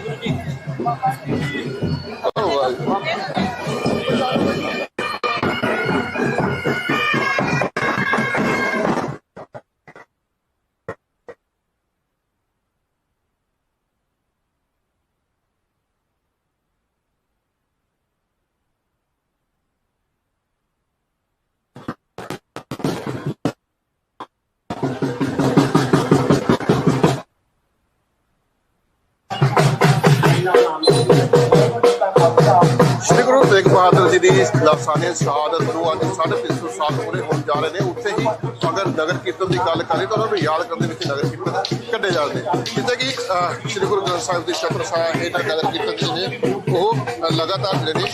ਵਾਹਿਗੁਰੂ ਜੀ ਸ਼੍ਰੀ ਗੁਰੂ ਤੇਗ ਬਹਾਦਰ ਜੀ ਦੀ ਲਾਸਾਨੀ ਸ਼ਹਾਦਤ ਨੂੰ ਅੱਜ 350 ਸਾਲ ਪੂਰੇ ਹੋਣ ਜਾ ਰਹੇ ਨੇ। ਉੱਥੇ ਹੀ ਅਗਰ ਨਗਰ ਕੀਰਤਨ ਦੀ ਗੱਲ ਕਰੀਏ ਤਾਂ ਉਹਨਾਂ ਨੂੰ ਯਾਦ ਕਰਨ ਦੇ ਵਿੱਚ ਨਗਰ ਕੀਰਤਨ ਕੱਢੇ ਜਾਂਦੇ ਜਿੱਥੇ ਕਿ ਸ਼੍ਰੀ ਗੁਰੂ ਗ੍ਰੰਥ ਸਾਹਿਬ ਦੀ ਛਤਰ ਛਾਇਆ ਹੇਠ ਨਗਰ ਕੀਰਤਨ ਜਿਹੜੇ ਉਹ ਲਗਾਤਾਰ ਜਿਹੜੇ ਨੇ,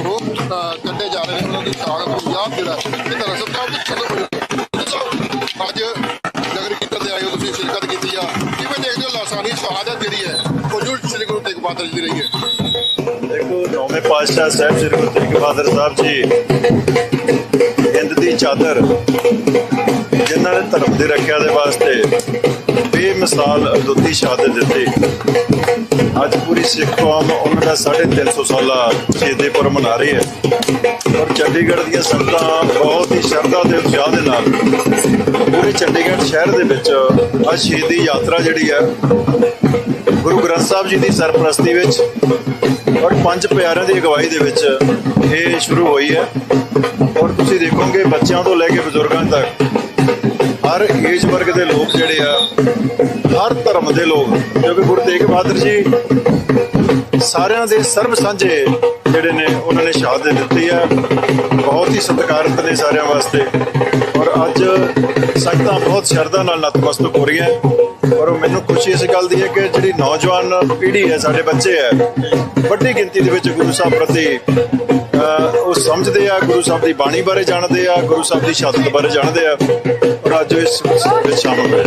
ਉਹ ਕੱਢੇ ਜਾ ਰਹੇ ਨੇ। ਉਹਨਾਂ ਦੀ ਸ਼ਹਾਦਤ ਨੂੰ ਯਾਦ ਜਿਹੜਾ ਕਿ ਦਰਅਸਲ ਸਾਹਿਬ ਅੱਜ ਨਗਰ ਕੀਰਤਨ ਦੇ ਆਏ ਹੋ ਤੁਸੀਂ ਸ਼ਿਰਕਤ ਕੀਤੀ ਆ। ਕਿਵੇਂ ਦੇਖਦੇ ਹੋ ਲਾਸਾਨੀ ਸ਼ਹਾਦਤ ਜਿਹੜੀ ਹੈ? ਉਹ ਜੋ ਰਹੀ ਹੈ। ਦੇਖੋ, ਨੌਵੇਂ ਪਾਤਸ਼ਾਹ ਸਾਹਿਬ ਸ੍ਰੀ ਗੁਰੂ ਤੇਗ ਬਹਾਦਰ ਸਾਹਿਬ ਜੀ ਹਿੰਦ ਦੀ ਚਾਦਰ ਜਿਨ੍ਹਾਂ ਨੇ ਧਰਮ ਦੀ ਰੱਖਿਆ ਦੇ ਵਾਸਤੇ ਬੇਮਿਸਾਲ ਅਦੁੱਤੀ ਸ਼ਹਾਦਤ ਦਿੱਤੀ। ਅੱਜ ਪੂਰੀ ਸਿੱਖ ਕੌਮ ਉਹਨਾਂ ਦਾ 350 ਸਾਲਾ ਸ਼ਹੀਦੀ ਪੁਰਬ ਮਨਾ ਰਹੀ ਹੈ। ਔਰ ਚੰਡੀਗੜ੍ਹ ਦੀਆਂ ਸੰਗਤਾਂ ਬਹੁਤ ਹੀ ਸ਼ਰਧਾ ਤੇ ਉਤਸ਼ਾਹ ਦੇ ਨਾਲ ਪੂਰੇ ਚੰਡੀਗੜ੍ਹ ਸ਼ਹਿਰ ਦੇ ਵਿੱਚ ਅੱਜ ਸ਼ਹੀਦੀ ਯਾਤਰਾ ਜਿਹੜੀ ਹੈ ਗੁਰੂ ਗ੍ਰੰਥ ਸਾਹਿਬ ਜੀ ਦੀ ਸਰਪ੍ਰਸਤੀ ਵਿੱਚ ਔਰ ਪੰਜ ਪਿਆਰਿਆਂ ਦੀ ਅਗਵਾਈ ਦੇ ਵਿੱਚ ਇਹ ਸ਼ੁਰੂ ਹੋਈ ਹੈ। ਔਰ ਤੁਸੀਂ ਦੇਖੋਗੇ ਬੱਚਿਆਂ ਤੋਂ ਲੈ ਕੇ ਬਜ਼ੁਰਗਾਂ ਤੱਕ ਹਰ ਏਜ ਵਰਗ ਦੇ ਲੋਕ ਜਿਹੜੇ ਆ, ਹਰ ਧਰਮ ਦੇ ਲੋਕ ਕਿਉਂਕਿ ਗੁਰੂ ਤੇਗ ਬਹਾਦਰ ਜੀ ਸਾਰਿਆਂ ਦੇ ਸਰਬ ਸਾਂਝੇ ਜਿਹੜੇ ਨੇ, ਉਹਨਾਂ ਨੇ ਸ਼ਹਾਦਤ ਦਿੱਤੀ ਆ ਬਹੁਤ ਹੀ ਸਤਿਕਾਰਤ ਨੇ ਸਾਰਿਆਂ ਵਾਸਤੇ। ਔਰ ਅੱਜ ਸੰਗਤਾਂ ਬਹੁਤ ਸ਼ਰਧਾ ਨਾਲ ਨਤਮਸਤਕ ਹੋ ਰਹੀਆਂ। ਔਰ ਮੈਨੂੰ ਖੁਸ਼ੀ ਇਸ ਗੱਲ ਦੀ ਹੈ ਕਿ ਜਿਹੜੀ ਨੌਜਵਾਨ ਪੀੜ੍ਹੀ ਹੈ, ਸਾਡੇ ਬੱਚੇ ਹੈ, ਵੱਡੀ ਗਿਣਤੀ ਦੇ ਵਿੱਚ ਗੁਰੂ ਸਾਹਿਬ ਪ੍ਰਤੀ ਉਹ ਸਮਝਦੇ ਆ, ਗੁਰੂ ਸਾਹਿਬ ਦੀ ਬਾਣੀ ਬਾਰੇ ਜਾਣਦੇ ਆ, ਗੁਰੂ ਸਾਹਿਬ ਦੀ ਸ਼ਹਾਦਤ ਬਾਰੇ ਜਾਣਦੇ ਆ ਔਰ ਅੱਜ ਇਸ ਵਿੱਚ ਸ਼ਾਮਲ ਹੋਏ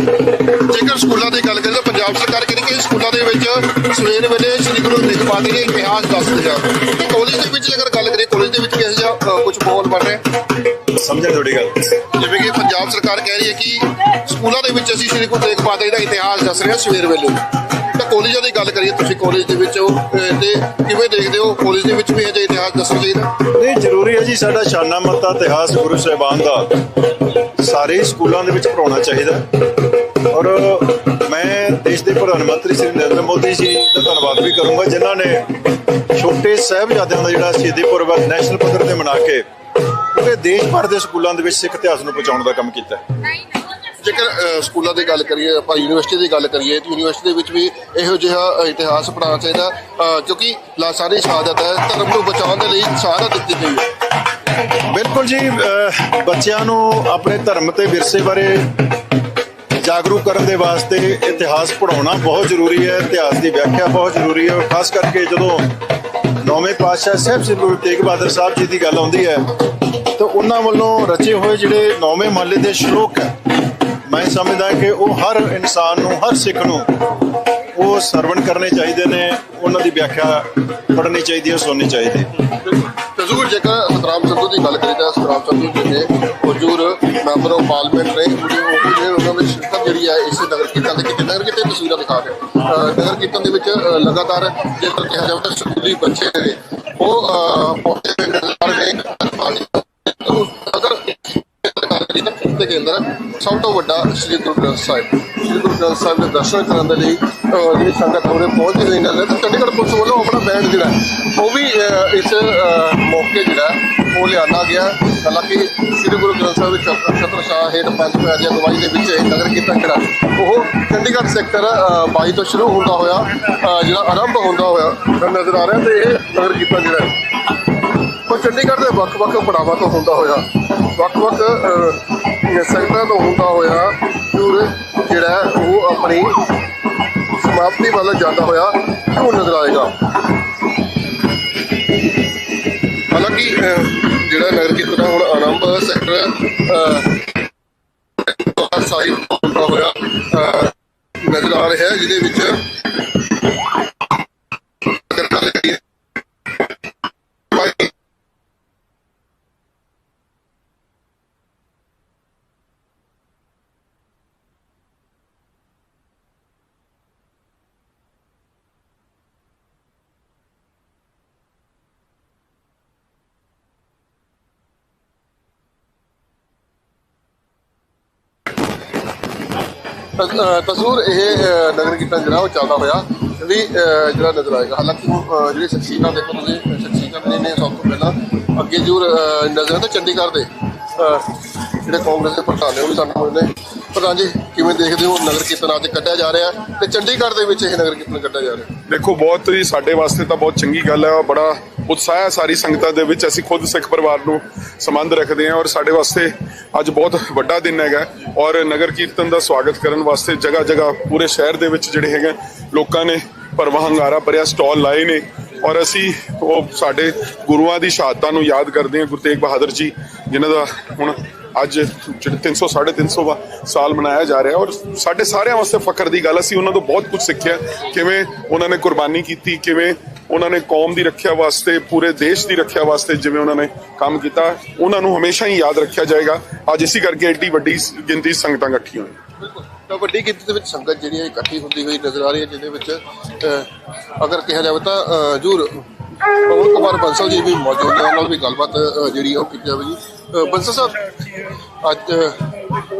ਜੇਕਰ ਸਕੂਲਾਂ ਦੀ ਗੱਲ ਕਰੀਏ ਤਾਂ ਪੰਜਾਬ ਸਰਕਾਰ ਕਹਿੰਦੀ ਕਿ ਸਕੂਲਾਂ ਦੇ ਵਿੱਚ ਸਵੇਰ ਵੇਲੇ ਸ੍ਰੀ ਗੁਰੂ ਤੇਗ ਬਹਾਦਰ ਜੀ ਇਤਿਹਾਸ ਦੱਸਦੇ ਆ। ਤੇ ਕਾਲਜ ਦੇ ਵਿੱਚ ਜੇਕਰ ਗੱਲ ਕਰੀਏ ਕਾਲਜ ਦੇ ਵਿੱਚ ਕਿਹੋ ਜਿਹਾ ਕੁਝ ਮਾਹੌਲ ਬਣ ਰਿਹਾ ਸਮਝਿਆ ਤੁਹਾਡੀ ਗੱਲ? ਜਿਵੇਂ ਕਿ ਪੰਜਾਬ ਸਰਕਾਰ ਕਹਿ ਰਹੀ ਹੈ ਕਿ ਸਕੂਲਾਂ ਦੇ ਵਿੱਚ ਅਸੀਂ ਸ੍ਰੀ ਗੁਰੂ ਤੇਗ ਬਹਾਦਰ ਦਾ ਇਤਿਹਾਸ ਦੱਸ ਰਹੇ ਹਾਂ ਸਵੇਰ ਵੇਲੇ। ਤਾਂ ਕਾਲਜਾਂ ਦੀ ਗੱਲ ਕਰੀਏ ਤੁਸੀਂ ਕਾਲਜ ਦੇ ਵਿੱਚ ਉਹ, ਤੇ ਕਿਵੇਂ ਦੇਖਦੇ ਹੋ ਕਾਲਜ ਦੇ ਵਿੱਚ ਵੀ ਇਹ ਜਿਹਾ ਇਤਿਹਾਸ ਦੱਸਣਾ ਚਾਹੀਦਾ? ਨਹੀਂ ਜ਼ਰੂਰੀ ਹੈ ਜੀ ਸਾਡਾ ਸ਼ਾਨਾ ਮੱਤਾ ਇਤਿਹਾਸ ਗੁਰੂ ਸਾਹਿਬਾਨ ਦਾ ਸਾਰੇ ਸਕੂਲਾਂ ਦੇ ਵਿੱਚ ਪੜਾਉਣਾ ਚਾਹੀਦਾ। ਔਰ ਮੈਂ ਦੇਸ਼ ਦੇ ਪ੍ਰਧਾਨ ਮੰਤਰੀ ਸ੍ਰੀ ਨਰਿੰਦਰ ਮੋਦੀ ਜੀ ਦਾ ਧੰਨਵਾਦ ਵੀ ਕਰੂੰਗਾ ਜਿਨ੍ਹਾਂ ਨੇ ਛੋਟੇ ਸਾਹਿਬਜ਼ਾਦਿਆਂ ਦਾ ਜਿਹੜਾ ਸ਼ਹੀਦੀ ਪੁਰਬ ਨੈਸ਼ਨਲ ਪੱਧਰ ਤੇ ਮਨਾ ਕੇ ਪੂਰੇ ਦੇਸ਼ ਭਰ ਦੇ ਸਕੂਲਾਂ ਦੇ ਵਿੱਚ ਸਿੱਖ ਇਤਿਹਾਸ ਨੂੰ ਪਹੁੰਚਾਉਣ ਦਾ ਕੰਮ ਕੀਤਾ ਹੈ। ਜੇਕਰ ਸਕੂਲਾਂ ਦੀ ਗੱਲ ਕਰੀਏ ਆਪਾਂ ਯੂਨੀਵਰਸਿਟੀ ਦੀ ਗੱਲ ਕਰੀਏ ਤਾਂ ਯੂਨੀਵਰਸਿਟੀ ਦੇ ਵਿੱਚ ਵੀ ਇਹੋ ਜਿਹਾ ਇਤਿਹਾਸ ਪੜਾਉਣਾ ਚਾਹੀਦਾ ਕਿਉਂਕਿ ਲਾਸਾਨੀ ਸ਼ਹਾਦਤ ਹੈ ਧਰਮ ਨੂੰ ਬਚਾਉਣ ਦੇ ਲਈ ਸਹਾਰਾ ਦਿੱਤੀ ਗਈ ਹੈ। ਬਿਲਕੁਲ ਜੀ ਬੱਚਿਆਂ ਨੂੰ ਆਪਣੇ ਧਰਮ ਤੇ ਵਿਰਸੇ ਬਾਰੇ ਜਾਗਰੂਕ ਕਰਨ ਦੇ ਵਾਸਤੇ ਇਤਿਹਾਸ ਪੜਾਉਣਾ ਬਹੁਤ ਜ਼ਰੂਰੀ ਹੈ ਇਤਿਹਾਸ ਦੀ ਵਿਆਖਿਆ ਬਹੁਤ ਜ਼ਰੂਰੀ ਹੈ ਖਾਸ ਕਰਕੇ ਜਦੋਂ ਨੌਵੇਂ ਪਾਤਸ਼ਾਹ ਸਾਹਿਬ ਸ੍ਰੀ ਗੁਰੂ ਤੇਗ ਬਹਾਦਰ ਸਾਹਿਬ ਜੀ ਦੀ ਗੱਲ ਆਉਂਦੀ ਹੈ ਤਾਂ ਉਹਨਾਂ ਵੱਲੋਂ ਰਚੇ ਹੋਏ ਜਿਹੜੇ ਨੌਵੇਂ ਮਹੱਲੇ ਦੇ ਸ਼ਲੋਕ ਹੈ। ਮੈਂ ਸਮਝਦਾ ਕਿ ਉਹ ਹਰ ਇਨਸਾਨ ਨੂੰ ਹਰ ਸਿੱਖ ਨੂੰ ਉਹ ਸਰਵਣ ਕਰਨੇ ਚਾਹੀਦੇ ਨੇ ਉਹਨਾਂ ਦੀ ਵਿਆਖਿਆ ਪੜ੍ਹਨੀ ਚਾਹੀਦੀ ਹੈ ਸੁਣਨੀ ਚਾਹੀਦੀ ਹੈ। ਜੇਕਰ ਸਤਰਾਮ ਸੰਧੂ ਦੀ ਗੱਲ ਕਰੀਏ ਤਾਂ ਸਤਰਾਮ ਸੰਧੂ ਜੀ ਨੇ ਹਜੂਰ ਮੈਂਬਰ ਆਫ ਪਾਰਲੀਮੈਂਟ ਰਹੇ ਉਹ ਜਿਹੜੇ ਉਹਨਾਂ ਦੀ ਸ਼ਿਰਕਤ ਜਿਹੜੀ ਹੈ ਇਸ ਨਗਰ ਕੀਰਤਨ ਦੇ ਕਿਤੇ ਨਗਰ ਕੀਰਤਨ ਤਸਵੀਰਾਂ ਦਿਖਾ ਰਹੇ ਨਗਰ ਕੀਰਤਨ ਦੇ ਵਿੱਚ ਲਗਾਤਾਰ ਜੇਕਰ ਕਿਹਾ ਜਾਵੇ ਤਾਂ ਸਕੂਲੀ ਬੱਚੇ ਨੇ ਉਹ ਅਹ, ਪਹੁੰਚੇ ਹੋਏ ਰਹੇ ਦੇ ਕੇ ਅੰਦਰ ਸਭ ਤੋਂ ਵੱਡਾ ਸ੍ਰੀ ਗੁਰੂ ਗ੍ਰੰਥ ਸਾਹਿਬ। ਸ੍ਰੀ ਗੁਰੂ ਗ੍ਰੰਥ ਸਾਹਿਬ ਦੇ ਦਰਸ਼ਨ ਕਰਨ ਦੇ ਲਈ ਜਿਹੜੀ ਸੰਗਤ ਹੋਰੇ ਪਹੁੰਚੀ ਹੋਈ ਨਜ਼ਰ ਤੇ ਚੰਡੀਗੜ੍ਹ ਪੁਲਿਸ ਵੱਲੋਂ ਆਪਣਾ ਬੈਂਡ ਜਿਹੜਾ ਹੈ, ਉਹ ਵੀ ਇਸ ਮੌਕੇ ਜਿਹੜਾ ਉਹ ਲਿਆਂਦਾ ਗਿਆ ਹਾਲਾਂਕਿ ਸ੍ਰੀ ਗੁਰੂ ਗ੍ਰੰਥ ਸਾਹਿਬ ਦੇ ਛਤਰ ਛਤਰ ਸ਼ਾਹ ਹੇਠ ਪੰਜ ਪਿਆਰ ਦੀ ਅਗਵਾਈ ਦੇ ਵਿੱਚ ਇਹ ਨਗਰ ਕੀਰਤਨ ਜਿਹੜਾ ਉਹ ਚੰਡੀਗੜ੍ਹ ਸੈਕਟਰ ਅਹ, 22 ਤੋਂ ਸ਼ੁਰੂ ਹੁੰਦਾ ਹੋਇਆ ਜਿਹੜਾ ਆਰੰਭ ਹੁੰਦਾ ਹੋਇਆ ਨਜ਼ਰ ਆ ਰਿਹਾ ਤੇ ਇਹ ਨਗਰ ਕੀਰਤਨ ਜਿਹੜਾ ਹੈ, ਉਹ ਚੰਡੀਗੜ੍ਹ ਦੇ ਵੱਖ-ਵੱਖ ਪੜਾਵਾਂ ਤੋਂ ਹੁੰਦਾ ਹੋਇਆ ਵੱਖ-ਵੱਖ ਅਹ, ਸੈਕਟਰਾਂ ਤੋਂ ਹੁੰਦਾ ਹੋਇਆ ਟੂਰ ਜਿਹੜਾ ਉਹ ਆਪਣੀ ਸਮਾਪਤੀ ਵੱਲ ਜਾਂਦਾ ਹੋਇਆ ਉਹ ਨਜ਼ਰ ਆਏਗਾ। ਹਾਲਾਂਕਿ ਜਿਹੜਾ ਨਗਰ ਕੀਰਤਨ ਹੁਣ ਆਰੰਭ ਸੈਕਟਰ ਸਾਹਿਬ ਹੁੰਦਾ ਹੋਇਆ ਨਜ਼ਰ ਆ ਰਿਹਾ ਜਿਹਦੇ ਵਿੱਚ ਕਸੂਰ ਇਹ ਨਗਰ ਕੀਰਤਨ ਜਿਹੜਾ ਉਹ ਚੱਲਦਾ ਹੋਇਆ ਵੀ ਜਿਹੜਾ ਨਜ਼ਰ ਆਏਗਾ। ਹਾਲਾਂਕਿ ਉਹ, ਜਿਹੜੀ ਸ਼ਖਸੀਅਤਾਂ ਦੇਖੋ ਤੁਸੀਂ ਸ਼ਖਸੀਅਤਾਂ ਨੇ ਨੇ ਸਭ ਤੋਂ ਪਹਿਲਾਂ ਅੱਗੇ ਜੂਰ ਨਜ਼ਰ ਆਉਂਦਾ। ਚੰਡੀਗੜ੍ਹ ਦੇ ਜਿਹੜੇ ਕਾਂਗਰਸ ਦੇ ਪ੍ਰਧਾਨ ਨੇ ਉਹ ਵੀ ਸਾਨੂੰ ਮਿਲਦੇ ਨੇ। ਪ੍ਰਧਾਨ ਜੀ ਕਿਵੇਂ ਦੇਖਦੇ ਹੋ ਨਗਰ ਕੀਰਤਨ ਅੱਜ ਕੱਢਿਆ ਜਾ ਰਿਹਾ ਤੇ ਚੰਡੀਗੜ੍ਹ ਦੇ ਵਿੱਚ ਇਹ ਨਗਰ ਕੀਰਤਨ ਕੱਢਿਆ ਜਾ ਰਿਹਾ ਦੇਖੋ ਬਹੁਤ ਜੀ ਸਾਡੇ ਵਾਸਤੇ ਤਾਂ ਬਹੁਤ ਚੰਗੀ ਗੱਲ ਹੈ। ਬੜਾ ਉਤਸ਼ਾਹ ਹੈ ਸਾਰੀ ਸੰਗਤਾਂ ਦੇ ਵਿੱਚ। ਅਸੀਂ ਖੁਦ ਸਿੱਖ ਪਰਿਵਾਰ ਨੂੰ ਸੰਬੰਧ ਰੱਖਦੇ ਹਾਂ ਔਰ ਸਾਡੇ ਵਾਸਤੇ ਅੱਜ ਬਹੁਤ ਵੱਡਾ ਦਿਨ ਹੈਗਾ। ਔਰ ਨਗਰ ਕੀਰਤਨ ਦਾ ਸਵਾਗਤ ਕਰਨ ਵਾਸਤੇ ਜਗ੍ਹਾ ਜਗ੍ਹਾ ਪੂਰੇ ਸ਼ਹਿਰ ਦੇ ਵਿੱਚ ਜਿਹੜੇ ਹੈਗੇ ਲੋਕਾਂ ਨੇ ਭਰਵਾਂ ਹੰਗਾਰਾ ਭਰਿਆ, ਸਟਾਲ ਲਾਏ ਨੇ। ਔਰ ਅਸੀਂ ਉਹ ਸਾਡੇ ਗੁਰੂਆਂ ਦੀ ਸ਼ਹਾਦਤਾਂ ਨੂੰ ਯਾਦ ਕਰਦੇ ਹਾਂ, ਗੁਰੂ ਤੇਗ ਬਹਾਦਰ ਜੀ, ਜਿਨ੍ਹਾਂ ਦਾ ਹੁਣ ਅੱਜ ਜਿਹੜੇ 300 350 ਵਾ ਸਾਲ ਮਨਾਇਆ ਜਾ ਰਿਹਾ ਔਰ ਸਾਡੇ ਸਾਰਿਆਂ ਵਾਸਤੇ ਫਖਰ ਦੀ ਗੱਲ ਅਸੀਂ ਉਹਨਾਂ ਤੋਂ ਬਹੁਤ ਕੁਝ ਸਿੱਖਿਆ। ਕਿਵੇਂ ਉਹਨਾਂ ਨੇ ਕੁਰਬਾਨੀ ਕੀਤੀ ਕਿਵੇਂ ਉਹਨਾਂ ਨੇ ਕੌਮ ਦੀ ਰੱਖਿਆ ਵਾਸਤੇ ਪੂਰੇ ਦੇਸ਼ ਦੀ ਰੱਖਿਆ ਵਾਸਤੇ ਜਿਵੇਂ ਉਹਨਾਂ ਨੇ ਕੰਮ ਕੀਤਾ ਉਹਨਾਂ ਨੂੰ ਹਮੇਸ਼ਾ ਹੀ ਯਾਦ ਰੱਖਿਆ ਜਾਏਗਾ। ਅੱਜ ਇਸੇ ਕਰਕੇ ਐਡੀ ਵੱਡੀ ਗਿਣਤੀ ਸੰਗਤਾਂ ਇਕੱਠੀਆਂ ਹੋਈਆਂ। ਬਿਲਕੁਲ। ਤਾਂ ਵੱਡੀ ਗਿਣਤੀ ਦੇ ਵਿੱਚ ਸੰਗਤ ਜਿਹੜੀ ਹੈ ਇਕੱਠੀ ਹੁੰਦੀ ਹੋਈ ਨਜ਼ਰ ਆ ਰਹੀ ਹੈ ਜਿਹਦੇ ਵਿੱਚ ਅਗਰ ਕਿਹਾ ਜਾਵੇ ਤਾਂ ਅਹ, ਪਵਨ ਕੁਮਾਰ ਬੰਸਲ ਜੀ ਵੀ ਮੌਜੂਦ ਨੇ ਉਹਨਾਂ ਵੀ ਗੱਲਬਾਤ ਅਹ, ਜਿਹੜੀ ਆ ਉਹ ਕੀਤੀ ਜਾਵੇਗੀ। ਅਹ, ਬੰਸਲ ਸਾਹਿਬ ਅੱਜ ਅਹ,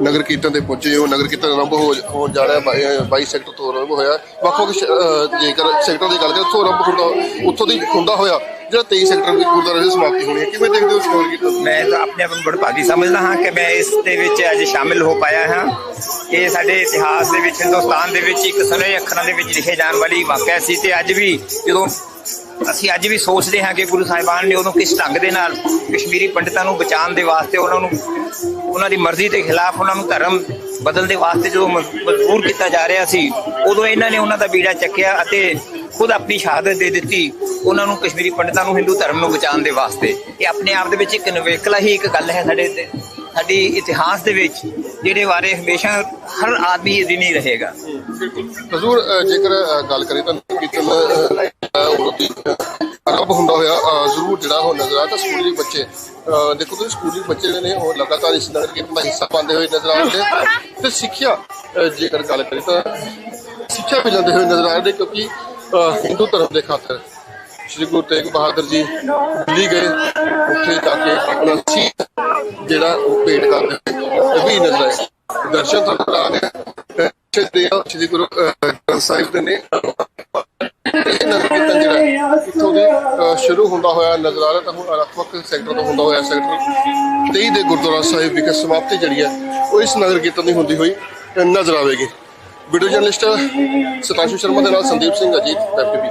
ਨਗਰ ਕੀਰਤਨ ਤੇ ਪਹੁੰਚੇ ਹੋ ਨਗਰ ਕੀਰਤਨ ਆਰੰਭ ਹੋ ਹੋਣ ਜਾ ਰਿਹਾ ਬਾਈ- ਅਹ, 22 ਸੈਕਟਰ ਤੋਂ ਆਰੰਭ ਹੋਇਆ। ਵੱਖ ਵੱਖ ਸ਼- ਅਹ, ਜੇਕਰ ਸੈਕਟਰ ਦੀ ਗੱਲ ਕਰੀਏ ਉੱਥੋਂ ਆਰੰਭ ਹੁੰਦਾ ਉੱਥੋਂ ਦੀ ਹੁੰਦਾ ਹੋਇਆ ਜਿਹੜਾ 23 ਸੈਕਟਰ ਵਿੱਚ ਗੁਰਦੁਆਰੇ ਦੀ ਸਮਾਪਤੀ ਹੋਣੀ ਹੈ। ਕਿਵੇਂ ਦੇਖਦੇ ਹੋ ਇਸ ਨਗਰ ਕੀਰਤਨ ਨੂੰ? ਮੈਂ ਤਾਂ ਆਪਣੇ ਆਪ ਨੂੰ ਬੜਭਾਗੀ ਸਮਝਦਾ ਹਾਂ ਕਿ ਮੈਂ ਇਸ ਦੇ ਵਿੱਚ ਅੱਜ ਸ਼ਾਮਿਲ ਹੋ ਪਾਇਆ ਹਾਂ। ਇਹ ਸਾਡੇ ਇਤਿਹਾਸ ਦੇ ਵਿੱਚ ਹਿੰਦੁਸਤਾਨ ਦੇ ਵਿੱਚ ਇੱਕ ਸੁਨਹਿਰੇ ਅੱਖਰਾਂ ਦੇ ਵਿੱਚ ਲਿਖੇ ਜਾਣ ਵਾਲੀ ਵਾਕਿਆ ਸੀ ਤੇ ਅੱਜ ਵੀ ਜਦੋਂ ਅਸੀਂ ਅੱਜ ਵੀ ਸੋਚਦੇ ਹਾਂ ਕਿ ਗੁਰੂ ਸਾਹਿਬਾਨ ਨੇ ਉਦੋਂ ਕਿਸ ਢੰਗ ਦੇ ਨਾਲ ਕਸ਼ਮੀਰੀ ਪੰਡਿਤਾਂ ਨੂੰ ਬਚਾਉਣ ਦੇ ਵਾਸਤੇ ਉਹਨਾਂ ਨੂੰ, ਉਹਨਾਂ ਦੀ ਮਰਜ਼ੀ ਦੇ ਖਿਲਾਫ ਉਹਨਾਂ ਨੂੰ ਧਰਮ ਬਦਲਣ ਦੇ ਵਾਸਤੇ ਜਦੋਂ ਮਜਬੂਰ ਕੀਤਾ ਜਾ ਰਿਹਾ ਸੀ, ਉਦੋਂ ਇਹਨਾਂ ਨੇ ਉਹਨਾਂ ਦਾ ਬੀੜਾ ਚੱਕਿਆ ਅਤੇ ਖੁਦ ਆਪਣੀ ਸ਼ਹਾਦਤ ਦੇ ਦਿੱਤੀ ਉਹਨਾਂ ਨੂੰ ਕਸ਼ਮੀਰੀ ਪੰਡਿਤਾਂ ਨੂੰ ਹਿੰਦੂ ਧਰਮ ਨੂੰ ਬਚਾਉਣ ਦੇ ਵਾਸਤੇ। ਇਹ ਆਪਣੇ ਆਪ ਦੇ ਵਿੱਚ ਇੱਕ ਨਵੇਕਲਾ ਹੀ ਇੱਕ ਗੱਲ ਹੈ ਸਾਡੇ ਸਾਡੀ ਇਤਿਹਾਸ ਦੇ ਵਿੱਚ, ਜਿਹੜੇ ਬਾਰੇ ਹਮੇਸ਼ਾ ਹਰ ਆਦਮੀ ਇਹ ਦਿਨ ਹੀ ਰਹੇਗਾ। ਹਜ਼ੂਰ ਜੇਕਰ ਗੱਲ ਕਰੀਏ ਤਾਂ ਕੀਰਤਨ ਤਾਂ ਸਕੂਲੀ ਬੱਚੇ ਦੇਖੋ ਤੁਸੀਂ ਸਕੂਲੀ ਬੱਚੇ ਜਿਹੜੇ ਨੇ ਉਹ ਲਗਾਤਾਰ ਇਸ ਨਗਰ ਕੀਰਤਨ ਦਾ ਹਿੱਸਾ ਪਾਉਂਦੇ ਹੋਏ ਨਜ਼ਰ ਆ। ਰਹੇ ਨੇ ਤੇ ਸਿੱਖਿਆ ਜੇਕਰ ਗੱਲ ਕਰੀਏ ਤਾਂ ਸਿੱਖਿਆ ਵੀ ਲੈਂਦੇ ਹੋਏ ਨਜ਼ਰ ਆ ਰਹੇ ਨੇ ਕਿਉਂਕਿ ਹਿੰਦੂ ਧਰਮ ਦੇ ਖਾਤਰ ਸ਼੍ਰੀ ਗੁਰੂ ਤੇਗ ਬਹਾਦਰ ਜੀ ਦਿੱਲੀ ਗਏ ਉੱਥੇ ਜਾ ਕੇ ਆਪਣਾ ਸੀ ਜਿਹੜਾ ਉਹ ਭੇਟ ਕਰਦੇ ਹੋਏ ਵੀ ਨਜ਼ਰ ਆਏ। ਦਰਸ਼ਨ ਤੋਂ ਆ ਗਏ ਸ਼੍ਰੀ ਸ਼੍ਰੀ ਗੁਰੂ ਅਹ, ਗ੍ਰੰਥ ਸਾਹਿਬ ਦੇ ਨੇ। ਇਹ ਕੀਰਤਨ ਜਿਹੜਾ ਹੈ, ਇੱਥੋਂ ਦੇ ਸ਼ੁਰੂ ਹੁੰਦਾ ਹੋਇਆ ਨਜ਼ਰ ਆ ਰਿਹਾ ਤਾਂ ਹੁਣ ਵੱਖ-ਵੱਖ ਸੈਕਟਰ ਤੋਂ ਹੁੰਦਾ ਹੋਇਆ ਸੈਕਟਰ। 23 ਦੇ ਗੁਰਦੁਆਰਾ ਸਾਹਿਬ ਵਿਖੇ ਸਮਾਪਤੀ ਜਿਹੜੀ ਹੈ ਉਹ ਇਸ ਨਗਰ ਕੀਰਤਨ ਦੀ ਹੁੰਦੀ ਹੋਈ ਨਜ਼ਰ ਆਵੇਗੀ। ਵੀਡੀਓ ਜਰਨਲਿਸਟ ਸਤਾਸ਼ੂ ਸ਼ਰਮਾ ਦੇ ਨਾਲ ਸੰਦੀਪ ਸਿੰਘ ਅਜੀਤ ਐਫਟੀਵੀ